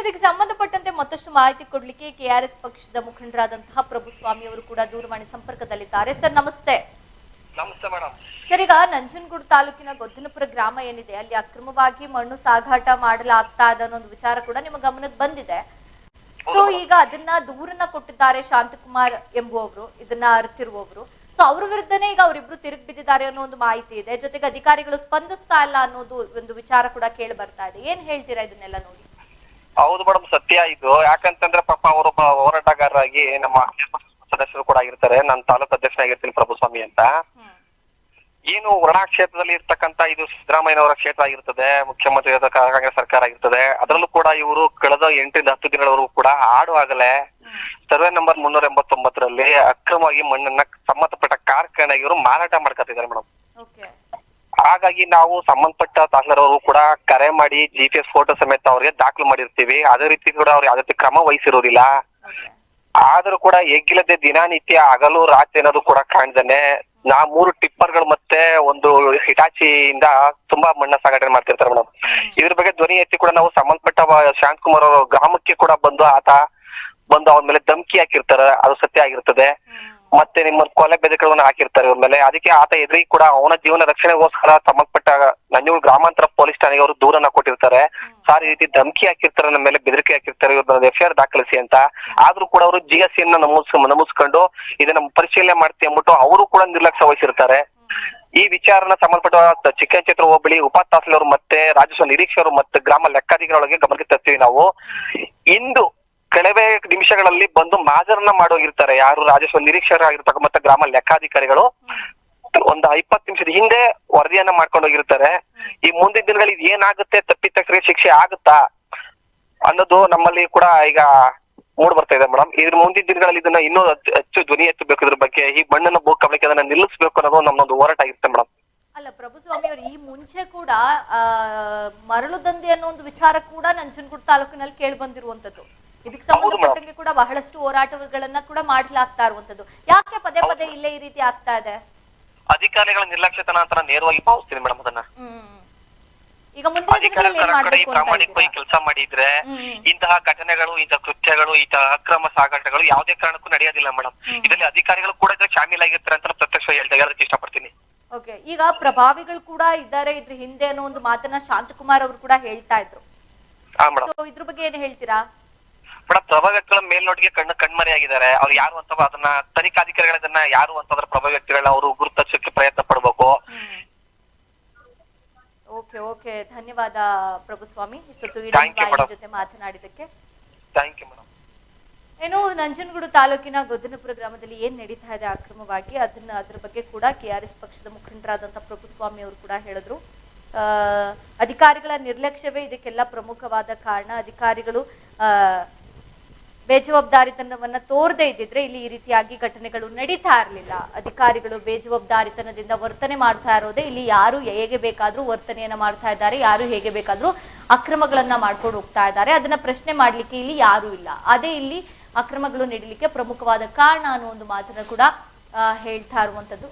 ಇದಕ್ಕೆ ಸಂಬಂಧಪಟ್ಟಂತೆ ಮತ್ತಷ್ಟು ಮಾಹಿತಿ ಕೊಡ್ಲಿಕ್ಕೆ ಕೆಆರ್ಎಸ್ ಪಕ್ಷದ ಮುಖಂಡರಾದಂತಹ ಪ್ರಭು ಸ್ವಾಮಿ ಅವರು ಕೂಡ ದೂರವಾಣಿ ಸಂಪರ್ಕದಲ್ಲಿದ್ದಾರೆ. ಸರ್ ನಮಸ್ತೆ. ನಮಸ್ತೆ ಮೇಡಮ್ ಸರ್ ಈಗ ನಂಜನಗೂಡು ತಾಲೂಕಿನ ಗೊದ್ದನಪುರ ಗ್ರಾಮ ಏನಿದೆ ಅಲ್ಲಿ ಅಕ್ರಮವಾಗಿ ಮಣ್ಣು ಸಾಗಾಟ ಮಾಡಲಾಗ್ತಾ ಇದೆ ಅನ್ನೋ ಒಂದು ವಿಚಾರ ಕೂಡ ನಿಮ್ಮ ಗಮನಕ್ಕೆ ಬಂದಿದೆ. ಸೊ ಈಗ ಅದನ್ನ ದೂರನ್ನ ಕೊಟ್ಟಿದ್ದಾರೆ ಶಾಂತಕುಮಾರ್ ಎಂಬುವವರು ಇದನ್ನ ಅರ್ತಿರುವವರು. ಸೊ ಅವ್ರ ವಿರುದ್ಧನೇ ಈಗ ಅವರಿಬ್ರು ತಿರುಗಿ ಬಿದ್ದಿದ್ದಾರೆ ಅನ್ನೋ ಒಂದು ಮಾಹಿತಿ ಇದೆ. ಜೊತೆಗೆ ಅಧಿಕಾರಿಗಳು ಸ್ಪಂದಿಸ್ತಾ ಇಲ್ಲ ಅನ್ನೋದು ಒಂದು ವಿಚಾರ ಕೂಡ ಕೇಳಿ ಬರ್ತಾ ಇದೆ. ಏನ್ ಹೇಳ್ತೀರಾ ಇದನ್ನೆಲ್ಲ ನೋಡಿ? ಹೌದು ಮೇಡಮ್ ಸತ್ಯ ಇದು. ಯಾಕಂತಂದ್ರೆ ಪಾಪ ಅವರೊಬ್ಬ ಹೋರಾಟಗಾರರಾಗಿ ನಮ್ಮ ಸದಸ್ಯರು ಕೂಡ ಆಗಿರ್ತಾರೆ. ನಾನು ತಾಲೂಕು ಅಧ್ಯಕ್ಷನಾಗಿರ್ತೀನಿ ಪ್ರಭುಸ್ವಾಮಿ ಅಂತ. ಹ್ಮ್. ಏನು ವರ್ಣಾ ಕ್ಷೇತ್ರದಲ್ಲಿ ಇರ್ತಕ್ಕಂತ ಇದು ಸಿದ್ದರಾಮಯ್ಯನವರ ಕ್ಷೇತ್ರ ಆಗಿರ್ತದೆ ಮುಖ್ಯಮಂತ್ರಿ ಕಾಂಗ್ರೆಸ್ ಸರ್ಕಾರ ಆಗಿರ್ತದೆ. ಅದರಲ್ಲೂ ಕೂಡ ಇವರು ಕಳೆದ ಎಂಟರಿಂದ ಹತ್ತು ದಿನಗಳವರೆಗೂ ಕೂಡ ಆಡುವಾಗಲೇ ಸರ್ವೆ ನಂಬರ್ ಮುನ್ನೂರ ಎಂಬತ್ತೊಂಬತ್ತರಲ್ಲಿ ಅಕ್ರಮವಾಗಿ ಮಣ್ಣನ್ನ ಸಂಬಂಧಪಟ್ಟ ಕಾರ್ಖಾನೆಗೆ ಇವರು ಮಾರಾಟ ಮಾಡ್ಕೊತಿದ್ದಾರೆ ಮೇಡಮ್ ಓಕೆ. ಹಾಗಾಗಿ ನಾವು ಸಂಬಂಧಪಟ್ಟ ತಹಸೀಲ್ದಾರ್ ಅವರು ಕೂಡ ಕರೆ ಮಾಡಿ ಜಿ ಪಿ ಎಸ್ ಫೋಟೋ ಸಮೇತ ಅವ್ರಿಗೆ ದಾಖಲು ಮಾಡಿರ್ತೀವಿ. ಅದೇ ರೀತಿ ಕೂಡ ಅವ್ರು ಯಾವ್ದೇ ಕ್ರಮ ವಹಿಸಿರೋದಿಲ್ಲ. ಆದ್ರೂ ಕೂಡ ಎಗ್ಗಿಲ್ಲದೆ ದಿನನಿತ್ಯ ಹಗಲು ರಾತ್ರಿ ಅನ್ನೋದು ಕೂಡ ಕಾಣ್ದೇನೆ. ನಾ ಮೂರು ಟಿಪ್ಪರ್ಗಳು ಮತ್ತೆ ಒಂದು ಹಿಟಾಚಿಯಿಂದ ತುಂಬಾ ಮಣ್ಣ ಸಾಗಾಟನೆ ಮಾಡ್ತಿರ್ತಾರೆ ಮೇಡಮ್. ಇದ್ರ ಬಗ್ಗೆ ಧ್ವನಿ ಎತ್ತಿ ಕೂಡ ನಾವು ಸಂಬಂಧಪಟ್ಟ ಶಾಂತ್ ಶಾಂತಕುಮಾರ್ ಅವರ ಗ್ರಾಮಕ್ಕೆ ಕೂಡ ಬಂದು ಆತ ಬಂದು ಅವನ ಮೇಲೆ ಧಮಕಿ ಹಾಕಿರ್ತಾರೆ. ಅದು ಸತ್ಯ ಆಗಿರ್ತದೆ. ಮತ್ತೆ ನಿಮ್ಮ ಕೊಲೆ ಬೆದರಿಕೆಗಳನ್ನ ಹಾಕಿರ್ತಾರೆ ಇವ್ರ ಮೇಲೆ. ಅದಕ್ಕೆ ಆತ ಎದುರಿಗೆ ಕೂಡ ಅವನ ಜೀವನ ರಕ್ಷಣೆಗೋಸ್ಕರ ಸಂಬಂಧಪಟ್ಟ ನಂಜೂರು ಗ್ರಾಮಾಂತರ ಪೊಲೀಸ್ ಠಾಣೆಗೆ ಅವರು ದೂರನ್ನ ಕೊಟ್ಟಿರ್ತಾರೆ. ಸಾರಿ ಈ ರೀತಿ ಧಮಕಿ ಹಾಕಿರ್ತಾರೆ ನಮ್ಮ ಮೇಲೆ ಬೆದರಿಕೆ ಹಾಕಿರ್ತಾರೆ ಇವ್ರ ಎಫ್ ಆರ್ ದಾಖಲಿಸಿ ಅಂತ. ಆದ್ರೂ ಕೂಡ ಅವರು ಜಿ ಎಸ್ ಅನ್ನ ನಮೂಸ್ ನಮೂಸ್ಕೊಂಡು ಇದನ್ನ ಪರಿಶೀಲನೆ ಮಾಡ್ತೀವಿ ಅಂದ್ಬಿಟ್ಟು ಅವರು ಕೂಡ ನಿರ್ಲಕ್ಷ್ಯ ವಹಿಸಿರ್ತಾರೆ. ಈ ವಿಚಾರನ ಸಂಬಂಧಪಟ್ಟ ಚಿಕ್ಕಚೇತ್ರ ಹೋಬಳಿ ಉಪ ತಹಸೀಲ್ದಾರ್ ಮತ್ತೆ ರಾಜಸ್ವ ನಿರೀಕ್ಷಕರು ಮತ್ತೆ ಗ್ರಾಮ ಲೆಕ್ಕಾಧಿಕಾರಿಗಳಿಗೆ ಗಮನಕ್ಕೆ ತರ್ತೀವಿ ನಾವು. ಇಂದು ಕೆಲವೇ ನಿಮಿಷಗಳಲ್ಲಿ ಬಂದು ಮಾಜರನ್ನ ಮಾಡೋಗಿರ್ತಾರೆ. ಯಾರು ರಾಜಸ್ವ ನಿರೀಕ್ಷಕರಾಗಿರ್ತಕ್ಕ ಮತ್ತೆ ಗ್ರಾಮ ಲೆಕ್ಕಾಧಿಕಾರಿಗಳು. ಒಂದು ಇಪ್ಪತ್ತು ನಿಮಿಷದ ಹಿಂದೆ ವರದಿಯನ್ನ ಮಾಡ್ಕೊಂಡೋಗಿರ್ತಾರೆ ಈ ಮುಂದಿನ ದಿನಗಳಲ್ಲಿ ಇದು ಏನಾಗುತ್ತೆ ತಪ್ಪಿತಸ್ಥರಿಗೆ ಶಿಕ್ಷೆ ಆಗುತ್ತಾ ಅನ್ನೋದು ನಮ್ಮಲ್ಲಿ ಕೂಡ ಈಗ ಮೂಡ್ ಬರ್ತಾ ಇದೆ ಮೇಡಮ್ ಇದ್ರ ಮುಂದಿನ ದಿನಗಳಲ್ಲಿ ಇದನ್ನ ಇನ್ನೂ ಹೆಚ್ಚು- ಧ್ವನಿ ಎತ್ತಬೇಕು ಇದ್ರ ಬಗ್ಗೆ ಈ ಮಣ್ಣನ್ನ ಭೂ ಕಬಳಿಕೆ ಅದನ್ನ ನಿಲ್ಲಿಸಬೇಕು ಅನ್ನೋದು ನಮ್ಮೊಂದು ಹೋರಾಟ ಆಗಿರುತ್ತೆ ಮೇಡಮ್ ಅಲ್ಲ ಪ್ರಭು ಸ್ವಾಮಿ ಅವರು ಈ ಮುಂಚೆ ಕೂಡ ಮರಳು ದಂಧೆ ಅನ್ನೋ ಒಂದು ವಿಚಾರ ಕೂಡ ನಂಜನಗೂಡು ತಾಲೂಕಿನಲ್ಲಿ ಕೇಳಿ ಬಂದಿರುವಂತದ್ದು ಇದಕ್ಕೆ ಸಂಬಂಧಪಟ್ಟಂಗೆ ಕೂಡ ಬಹಳಷ್ಟು ಹೋರಾಟಗಳನ್ನ ಕೂಡ ಮಾಡ್ಲಾಗ್ತಾ ಇರುವಂತದ್ದು. ಯಾಕೆ ಪದೇ ಪದೇ ಇಲ್ಲೇ ಈ ರೀತಿ ಆಗ್ತಾ ಇದೆ? ಅಧಿಕಾರಿಗಳ ನಿರ್ಲಕ್ಷ್ಯತನ ಅಂತ ನೇರವಾಗಿ ಭಾವಿಸ್ತೀನಿ ಮೇಡಮ್ ಅದನ್ನ. ಈಗ ಪ್ರಾಮಾಣಿಕವಾಗಿ ಕೆಲಸ ಮಾಡಿದ್ರೆ ಇಂತಹ ಘಟನೆಗಳು ಇಂತಹ ಕೃತ್ಯಗಳು ಇಂತಹ ಅಕ್ರಮ ಸಾಗಾಟಗಳು ಯಾವುದೇ ಕಾರಣಕ್ಕೂ ನಡೆಯೋದಿಲ್ಲ ಮೇಡಮ್. ಇದರಲ್ಲಿ ಅಧಿಕಾರಿಗಳು ಕೂಡ ಶಾಮೀಲ್ ಆಗಿರ್ತಾರೆ ಅಂತ ಪ್ರತ್ಯಕ್ಷ ಹೇಳ್ತಾ ಹೇಳೋದಕ್ಕೆ ಇಷ್ಟಪಡ್ತೀನಿ. ಓಕೆ. ಈಗ ಪ್ರಭಾವಿಗಳು ಕೂಡ ಇದ್ದಾರೆ ಇದ್ರ ಹಿಂದೆ ಅನ್ನೋ ಒಂದು ಮಾತನ್ನ ಶಾಂತಕುಮಾರ್ ಅವರು ಕೂಡ ಹೇಳ್ತಾ ಇದ್ರು. ಇದ್ರ ಬಗ್ಗೆ ಏನ್ ಹೇಳ್ತೀರಾ? ಮೇಡಮ್ ಪ್ರಭಾವ ವ್ಯಕ್ತಿಗಳ ಮೇಲ್ನೋಟಿಗೆ ಕಣ್ಣು ಕಣ್ಮರೆಯಾಗಿದ್ದಾರೆ. ಅವ್ರು ಯಾರು ಅಂತ ಅದನ್ನ ತನಿಖಾಧಿಕಾರಿಗಳನ್ನ ಅದನ್ನ ಯಾರು ಅಂತಂದ್ರೆ ಪ್ರಭಾವ ವ್ಯಕ್ತಿಗಳನ್ನ ಅವರು ಗುರುತಿಸಕ್ಕೆ ಪ್ರಯತ್ನ ಪಡ್ಬೇಕು. Okay okay. ಧನ್ಯವಾದ ಪ್ರಭು ಸ್ವಾಮಿ. ಇಷ್ಟೊತ್ತು ಜೊತೆ ಮಾತನಾಡಿದಕ್ಕೆ ಥ್ಯಾಂಕ್ ಯು ಮೇಡಮ್ ಏನು ನಂಜನಗೂಡು ತಾಲೂಕಿನ ಗೊದ್ದನಪುರ ಗ್ರಾಮದಲ್ಲಿ ಏನ್ ನಡೀತಾ ಇದೆ ಅಕ್ರಮವಾಗಿ ಅದನ್ನ ಅದ್ರ ಬಗ್ಗೆ ಕೂಡ ಕೆಆರ್ಎಸ್ ಪಕ್ಷದ ಮುಖಂಡರಾದಂತ ಪ್ರಭುಸ್ವಾಮಿ ಅವರು ಕೂಡ ಹೇಳಿದ್ರು. ಅಧಿಕಾರಿಗಳ ನಿರ್ಲಕ್ಷ್ಯವೇ ಇದಕ್ಕೆಲ್ಲ ಪ್ರಮುಖವಾದ ಕಾರಣ. ಅಧಿಕಾರಿಗಳು ಆ, ಬೇಜವಾಬ್ದಾರಿತನವನ್ನ ತೋರದೇ ಇದ್ದಿದ್ರೆ ಇಲ್ಲಿ ಈ ರೀತಿಯಾಗಿ ಘಟನೆಗಳು ನಡೀತಾ ಇರಲಿಲ್ಲ. ಅಧಿಕಾರಿಗಳು ಬೇಜವಾಬ್ದಾರಿತನದಿಂದ ವರ್ತನೆ ಮಾಡ್ತಾ ಇರೋದೇ ಇಲ್ಲಿ ಯಾರು ಹೇಗೆ ಬೇಕಾದ್ರೂ ವರ್ತನೆಯನ್ನ ಮಾಡ್ತಾ ಇದ್ದಾರೆ, ಯಾರು ಹೇಗೆ ಬೇಕಾದ್ರೂ ಅಕ್ರಮಗಳನ್ನ ಮಾಡ್ಕೊಂಡು ಹೋಗ್ತಾ ಇದ್ದಾರೆ. ಅದನ್ನ ಪ್ರಶ್ನೆ ಮಾಡ್ಲಿಕ್ಕೆ ಇಲ್ಲಿ ಯಾರು ಇಲ್ಲ. ಅದೇ ಇಲ್ಲಿ ಅಕ್ರಮಗಳು ನಡೀಲಿಕ್ಕೆ ಪ್ರಮುಖವಾದ ಕಾರಣ ಅನ್ನೋ ಒಂದು ಮಾತನ್ನ ಕೂಡ ಹೇಳ್ತಾ ಇರುವಂತದ್ದು.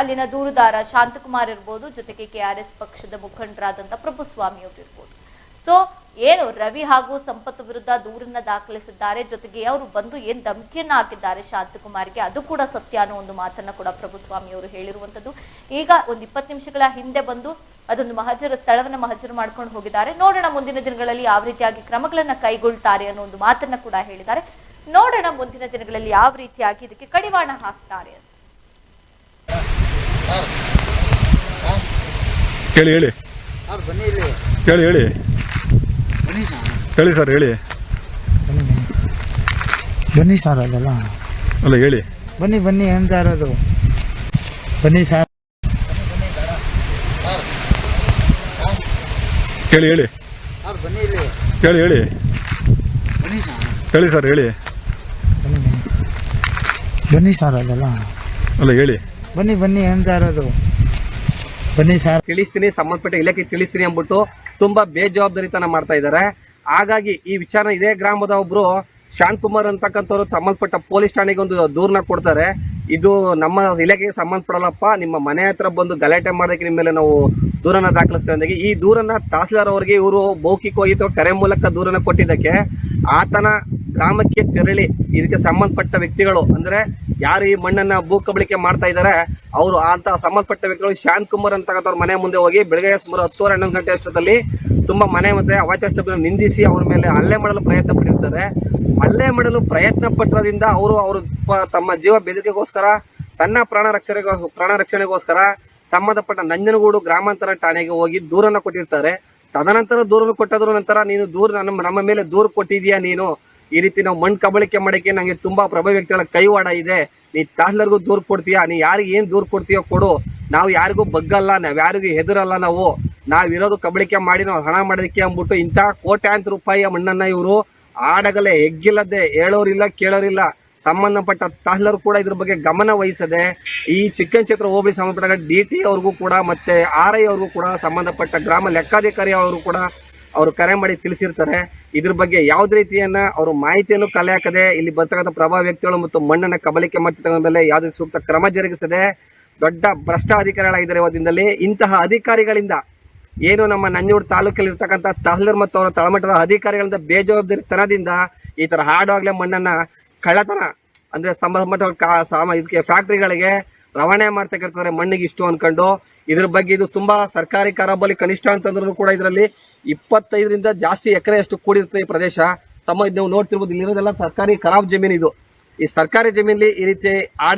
ಅಲ್ಲಿನ ದೂರುದಾರ ಶಾಂತಕುಮಾರ್ ಇರ್ಬೋದು, ಜೊತೆಗೆ ಕೆ ಆರ್ ಎಸ್ ಪಕ್ಷದ ಮುಖಂಡರಾದಂತಹ ಪ್ರಭುಸ್ವಾಮಿ ಅವರು ಇರ್ಬೋದು. ಸೊ ಏನು ರವಿ ಹಾಗೂ ಸಂಪತ್ ವಿರುದ್ಧ ದೂರನ್ನ ದಾಖಲಿಸಿದ್ದಾರೆ ಜೊತೆಗೆ ಅವರು ಬಂದು ಏನ್ ಧಮಕಿಯನ್ನ ಹಾಕಿದ್ದಾರೆ ಶಾಂತಕುಮಾರ್ಗೆ ಅದು ಕೂಡ ಸತ್ಯ ಅನ್ನೋ ಒಂದು ಮಾತನ್ನ ಕೂಡ ಪ್ರಭುಸ್ವಾಮಿ ಅವರು ಹೇಳಿರುವಂತದ್ದು. ಈಗ ಒಂದ್ ಇಪ್ಪತ್ತು ನಿಮಿಷಗಳ ಹಿಂದೆ ಬಂದು ಅದೊಂದು ಮಹಜರು ಸ್ಥಳವನ್ನ ಮಹಜರು ಮಾಡ್ಕೊಂಡು ಹೋಗಿದ್ದಾರೆ. ನೋಡೋಣ ಮುಂದಿನ ದಿನಗಳಲ್ಲಿ ಯಾವ ರೀತಿಯಾಗಿ ಕ್ರಮಗಳನ್ನ ಕೈಗೊಳ್ತಾರೆ ಅನ್ನೋ ಒಂದು ಮಾತನ್ನ ಕೂಡ ಹೇಳಿದ್ದಾರೆ. ನೋಡೋಣ ಮುಂದಿನ ದಿನಗಳಲ್ಲಿ ಯಾವ ರೀತಿಯಾಗಿ ಇದಕ್ಕೆ ಕಡಿವಾಣ ಹಾಕ್ತಾರೆ ಅಂತ. ಹೇಳಿ. ಹೇಳಿ ಬನ್ನಿ ಇಲ್ಲಿ. ಹೇಳಿ ಹೇಳಿ. ಹೇಳಿ ಸರ್ ಹೇಳಿ. ಬನ್ನಿ ಸರ್ ಅದೆಲ್ಲ ಅಲ್ಲ ಹೇಳಿ. ಬನ್ನಿ ಬನ್ನಿ ಅಂತ ಇರೋದು? ಬನ್ನಿ ಸರ್. ಹೇಳಿ ಹೇಳಿ. ಅವ್ರು ಬನ್ನಿ ಇಲ್ಲಿ. ಹೇಳಿ ಹೇಳಿ. ಬನ್ನಿ ಸರ್. ಹೇಳಿ ಸರ್ ಹೇಳಿ. ಬನ್ನಿ ಬನ್ನಿ. ಬನ್ನಿ ಸರ್ ಅದೆಲ್ಲ ಅಲ್ಲ ಹೇಳಿ. ಬನ್ನಿ ಬನ್ನಿ ಅಂತ ಇರೋದು? ಬನ್ನಿ ಸರ್. ತಿಳಿಸ್ತೀನಿ ಸಂಬಂಧಪಟ್ಟ ಇಲಾಖೆ ತಿಳಿಸ್ತೀನಿ ಅಂದ್ಬಿಟ್ಟು ತುಂಬಾ ಬೇಜವಾಬ್ದಾರಿತನ ಮಾಡ್ತಾ ಇದ್ದಾರೆ. ಹಾಗಾಗಿ ಈ ವಿಚಾರ ಇದೇ ಗ್ರಾಮದ ಒಬ್ರು ಶಾಂತ್ ಕುಮಾರ್ ಅಂತಕ್ಕಂಥವ್ರು ಸಂಬಂಧಪಟ್ಟ ಪೊಲೀಸ್ ಠಾಣೆಗೆ ಒಂದು ದೂರನ್ನ ಕೊಡ್ತಾರೆ. ಇದು ನಮ್ಮ ಇಲಾಖೆಗೆ ಸಂಬಂಧಪಡಲ್ಲಪ್ಪ, ನಿಮ್ಮ ಮನೆ ಹತ್ರ ಬಂದು ಗಲಾಟೆ ಮಾಡೋದಕ್ಕೆ ನಿಮ್ಮ ಮೇಲೆ ನಾವು ದೂರನ್ನ ದಾಖಲಿಸ್ತೇವೆ ಅಂದಾಗ. ಈ ದೂರನ್ನ ತಹಸೀಲ್ದಾರ್ ಅವರಿಗೆ ಇವರು ಮೌಖಿಕವಾಗಿ ಅಥವಾ ಕರೆ ಮೂಲಕ ದೂರನ್ನ ಕೊಟ್ಟಿದ್ದಕ್ಕೆ ಆತನ ಗ್ರಾಮಕ್ಕೆ ತೆರಳಿ ಇದಕ್ಕೆ ಸಂಬಂಧಪಟ್ಟ ವ್ಯಕ್ತಿಗಳು, ಅಂದ್ರೆ ಯಾರು ಈ ಮಣ್ಣನ್ನ ಭೂ ಕಬಳಿಕೆ ಮಾಡ್ತಾ ಇದ್ದಾರೆ ಅವರು ಅಂತ ಸಂಬಂಧಪಟ್ಟ ವ್ಯಕ್ತಿಗಳು ಶಾಂತ್ ಕುಮಾರ್ ಅಂತಕ್ಕಂಥವ್ರ ಮನೆ ಮುಂದೆ ಹೋಗಿ ಬೆಳಗ್ಗೆ ಸುಮಾರು ಹತ್ತುವರೆ, ಹನ್ನೊಂದು ಗಂಟೆ ಅಷ್ಟೊತ್ತಲ್ಲಿ ತುಂಬಾ ಮನೆ ಮತ್ತೆ ಶಬ್ದವನ್ನು ನಿಂದಿಸಿ ಅವ್ರ ಮೇಲೆ ಹಲ್ಲೆ ಮಾಡಲು ಪ್ರಯತ್ನ ಪಟ್ಟಿರ್ತಾರೆ. ಹಲ್ಲೆ ಮಾಡಲು ಪ್ರಯತ್ನ ಪಟ್ಟದಿಂದ ಅವರು ಅವರು ತಮ್ಮ ಜೀವ ಬೆದರಿಕೆಗೋಸ್ಕರ, ತನ್ನ ಪ್ರಾಣ ರಕ್ಷಣೆಗೋ, ಪ್ರಾಣ ರಕ್ಷಣೆಗೋಸ್ಕರ ಸಂಬಂಧಪಟ್ಟ ನಂಜನಗೂಡು ಗ್ರಾಮಾಂತರ ಠಾಣೆಗೆ ಹೋಗಿ ದೂರನ್ನ ಕೊಟ್ಟಿರ್ತಾರೆ. ತದನಂತರ ದೂರನ್ನು ಕೊಟ್ಟದ್ರ ನಂತರ ನೀನು ದೂರ ನಮ್ಮ ನಮ್ಮ ಮೇಲೆ ದೂರು ಕೊಟ್ಟಿದೀಯಾ ನೀನು? ಈ ರೀತಿ ನಾವು ಮಣ್ಣು ಕಬಳಿಕೆ ಮಾಡಕ್ಕೆ ನನಗೆ ತುಂಬಾ ಪ್ರಭಾವ ವ್ಯಕ್ತಿಗಳ ಕೈವಾಡ ಇದೆ. ನೀ ತಾಸ್ಲರ್ಗೂ ದೂರು ಕೊಡ್ತೀಯಾ? ನೀ ಯಾರಿಗೆ ಏನು ದೂರು ಕೊಡ್ತೀಯೋ ಕೊಡು. ನಾವು ಯಾರಿಗೂ ಬಗ್ಗಲ್ಲ, ನಾವು ಯಾರಿಗೂ ಹೆದರಲ್ಲ ನಾವು. ನಾವಿರೋದು ಕಬಳಿಕೆ ಮಾಡಿ ನಾವು ಹಣ ಮಾಡೋದಕ್ಕೆ ಅಂದ್ಬಿಟ್ಟು ಇಂಥ ಕೋಟ್ಯಾಂತರ ರೂಪಾಯಿಯ ಮಣ್ಣನ್ನ ಇವರು ಆಡಗಲೇ ಹೆಗ್ಗಿಲ್ಲದೆ ಹೇಳೋರಿಲ್ಲ, ಕೇಳೋರಿಲ್ಲ. ಸಂಬಂಧಪಟ್ಟ ತಹಸೀಲ್ದಾರ್ ಕೂಡ ಇದ್ರ ಬಗ್ಗೆ ಗಮನ ವಹಿಸದೆ ಈ ಚಿಕ್ಕನ್ ಕ್ಷೇತ್ರ ಹೋಬಳಿ ಸಂಬಂಧಪಟ್ಟ ಡಿ ಟಿ ಅವ್ರಿಗೂ ಕೂಡ ಮತ್ತೆ ಆರ್ ಐ ಅವ್ರಿಗೂ ಕೂಡ ಸಂಬಂಧಪಟ್ಟ ಗ್ರಾಮ ಲೆಕ್ಕಾಧಿಕಾರಿ ಅವರು ಕೂಡ ಅವರು ಕರೆ ಮಾಡಿ ತಿಳಿಸಿರ್ತಾರೆ. ಇದ್ರ ಬಗ್ಗೆ ಯಾವ್ದು ರೀತಿಯನ್ನ ಅವರು ಮಾಹಿತಿಯನ್ನು ಕಲೆ ಹಾಕದೆ ಇಲ್ಲಿ ಬರ್ತಕ್ಕಂಥ ಪ್ರಭಾವ ವ್ಯಕ್ತಿಗಳು ಮತ್ತು ಮಣ್ಣನ್ನ ಕಬಳಿಕೆ ಮಾಡ್ತಿರ್ತಕ್ಕಂಥ ಮೇಲೆ ಯಾವುದೇ ಸೂಕ್ತ ಕ್ರಮ ಜರುಗಿಸದೆ ದೊಡ್ಡ ಭ್ರಷ್ಟ ಅಧಿಕಾರಿಗಳಾಗಿದ್ದಾರೆ ಇವತ್ತಿನಲ್ಲಿ ಇಂತಹ ಅಧಿಕಾರಿಗಳಿಂದ ಏನು ನಮ್ಮ ನಂಜೂರು ತಾಲೂಕಲ್ಲಿ ಇರ್ತಕ್ಕಂಥ ತಹಸೀಲ್ದಾರ್ ಮತ್ತು ಅವರ ತಳಮಟ್ಟದ ಅಧಿಕಾರಿಗಳಿಂದ ಬೇಜವಾಬ್ದಾರಿ ತನದಿಂದ ಈ ತರ ಹಾಡಾಗ್ಲೇ ಮಣ್ಣನ್ನ ಕಳ್ಳತನ ಅಂದ್ರೆ ಸಂಬಂಧಪಟ್ಟ ಕಾ- ಸಾಮ ಇದಕ್ಕೆ ಫ್ಯಾಕ್ಟ್ರಿಗಳಿಗೆ ರವಾನೆ ಮಾಡ್ತಕ್ಕಿರ್ತಾರೆ ಮಣ್ಣಿಗೆ ಇಷ್ಟು ಅನ್ಕೊಂಡು. ಇದ್ರ ಬಗ್ಗೆ ಇದು ತುಂಬಾ ಸರ್ಕಾರಿ ಖರಾಬಲ್ಲಿ ಕನಿಷ್ಠ ಅಂತಂದ್ರೂ ಕೂಡ ಇದರಲ್ಲಿ ಇಪ್ಪತ್ತೈದರಿಂದ ಜಾಸ್ತಿ ಎಕರೆಯಷ್ಟು ಕೂಡಿರುತ್ತೆ ಈ ಪ್ರದೇಶ. ತಮ್ಮ ಇದ್ ನೀವು ನೋಡ್ತಿರ್ಬೋದು, ಇಲ್ಲಿರೋದೆಲ್ಲ ಸರ್ಕಾರಿ ಖರಾಬ್ ಜಮೀನು ಇದು ಈ ಸರ್ಕಾರಿ ಜಮೀನಲ್ಲಿ ಈ ರೀತಿ ಆಡ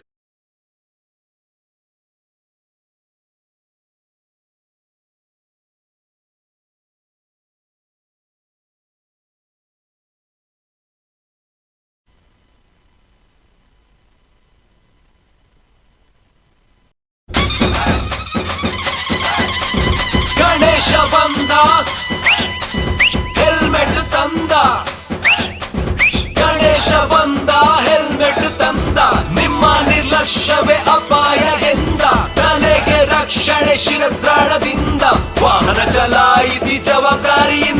ರಕ್ಷಣೆ ಶಿರಸ್ತ್ರಾಣದಿಂದ ವಾಹನ ಚಲಾಯಿಸಿ ಜವಾಬ್ದಾರಿಯಿಂದ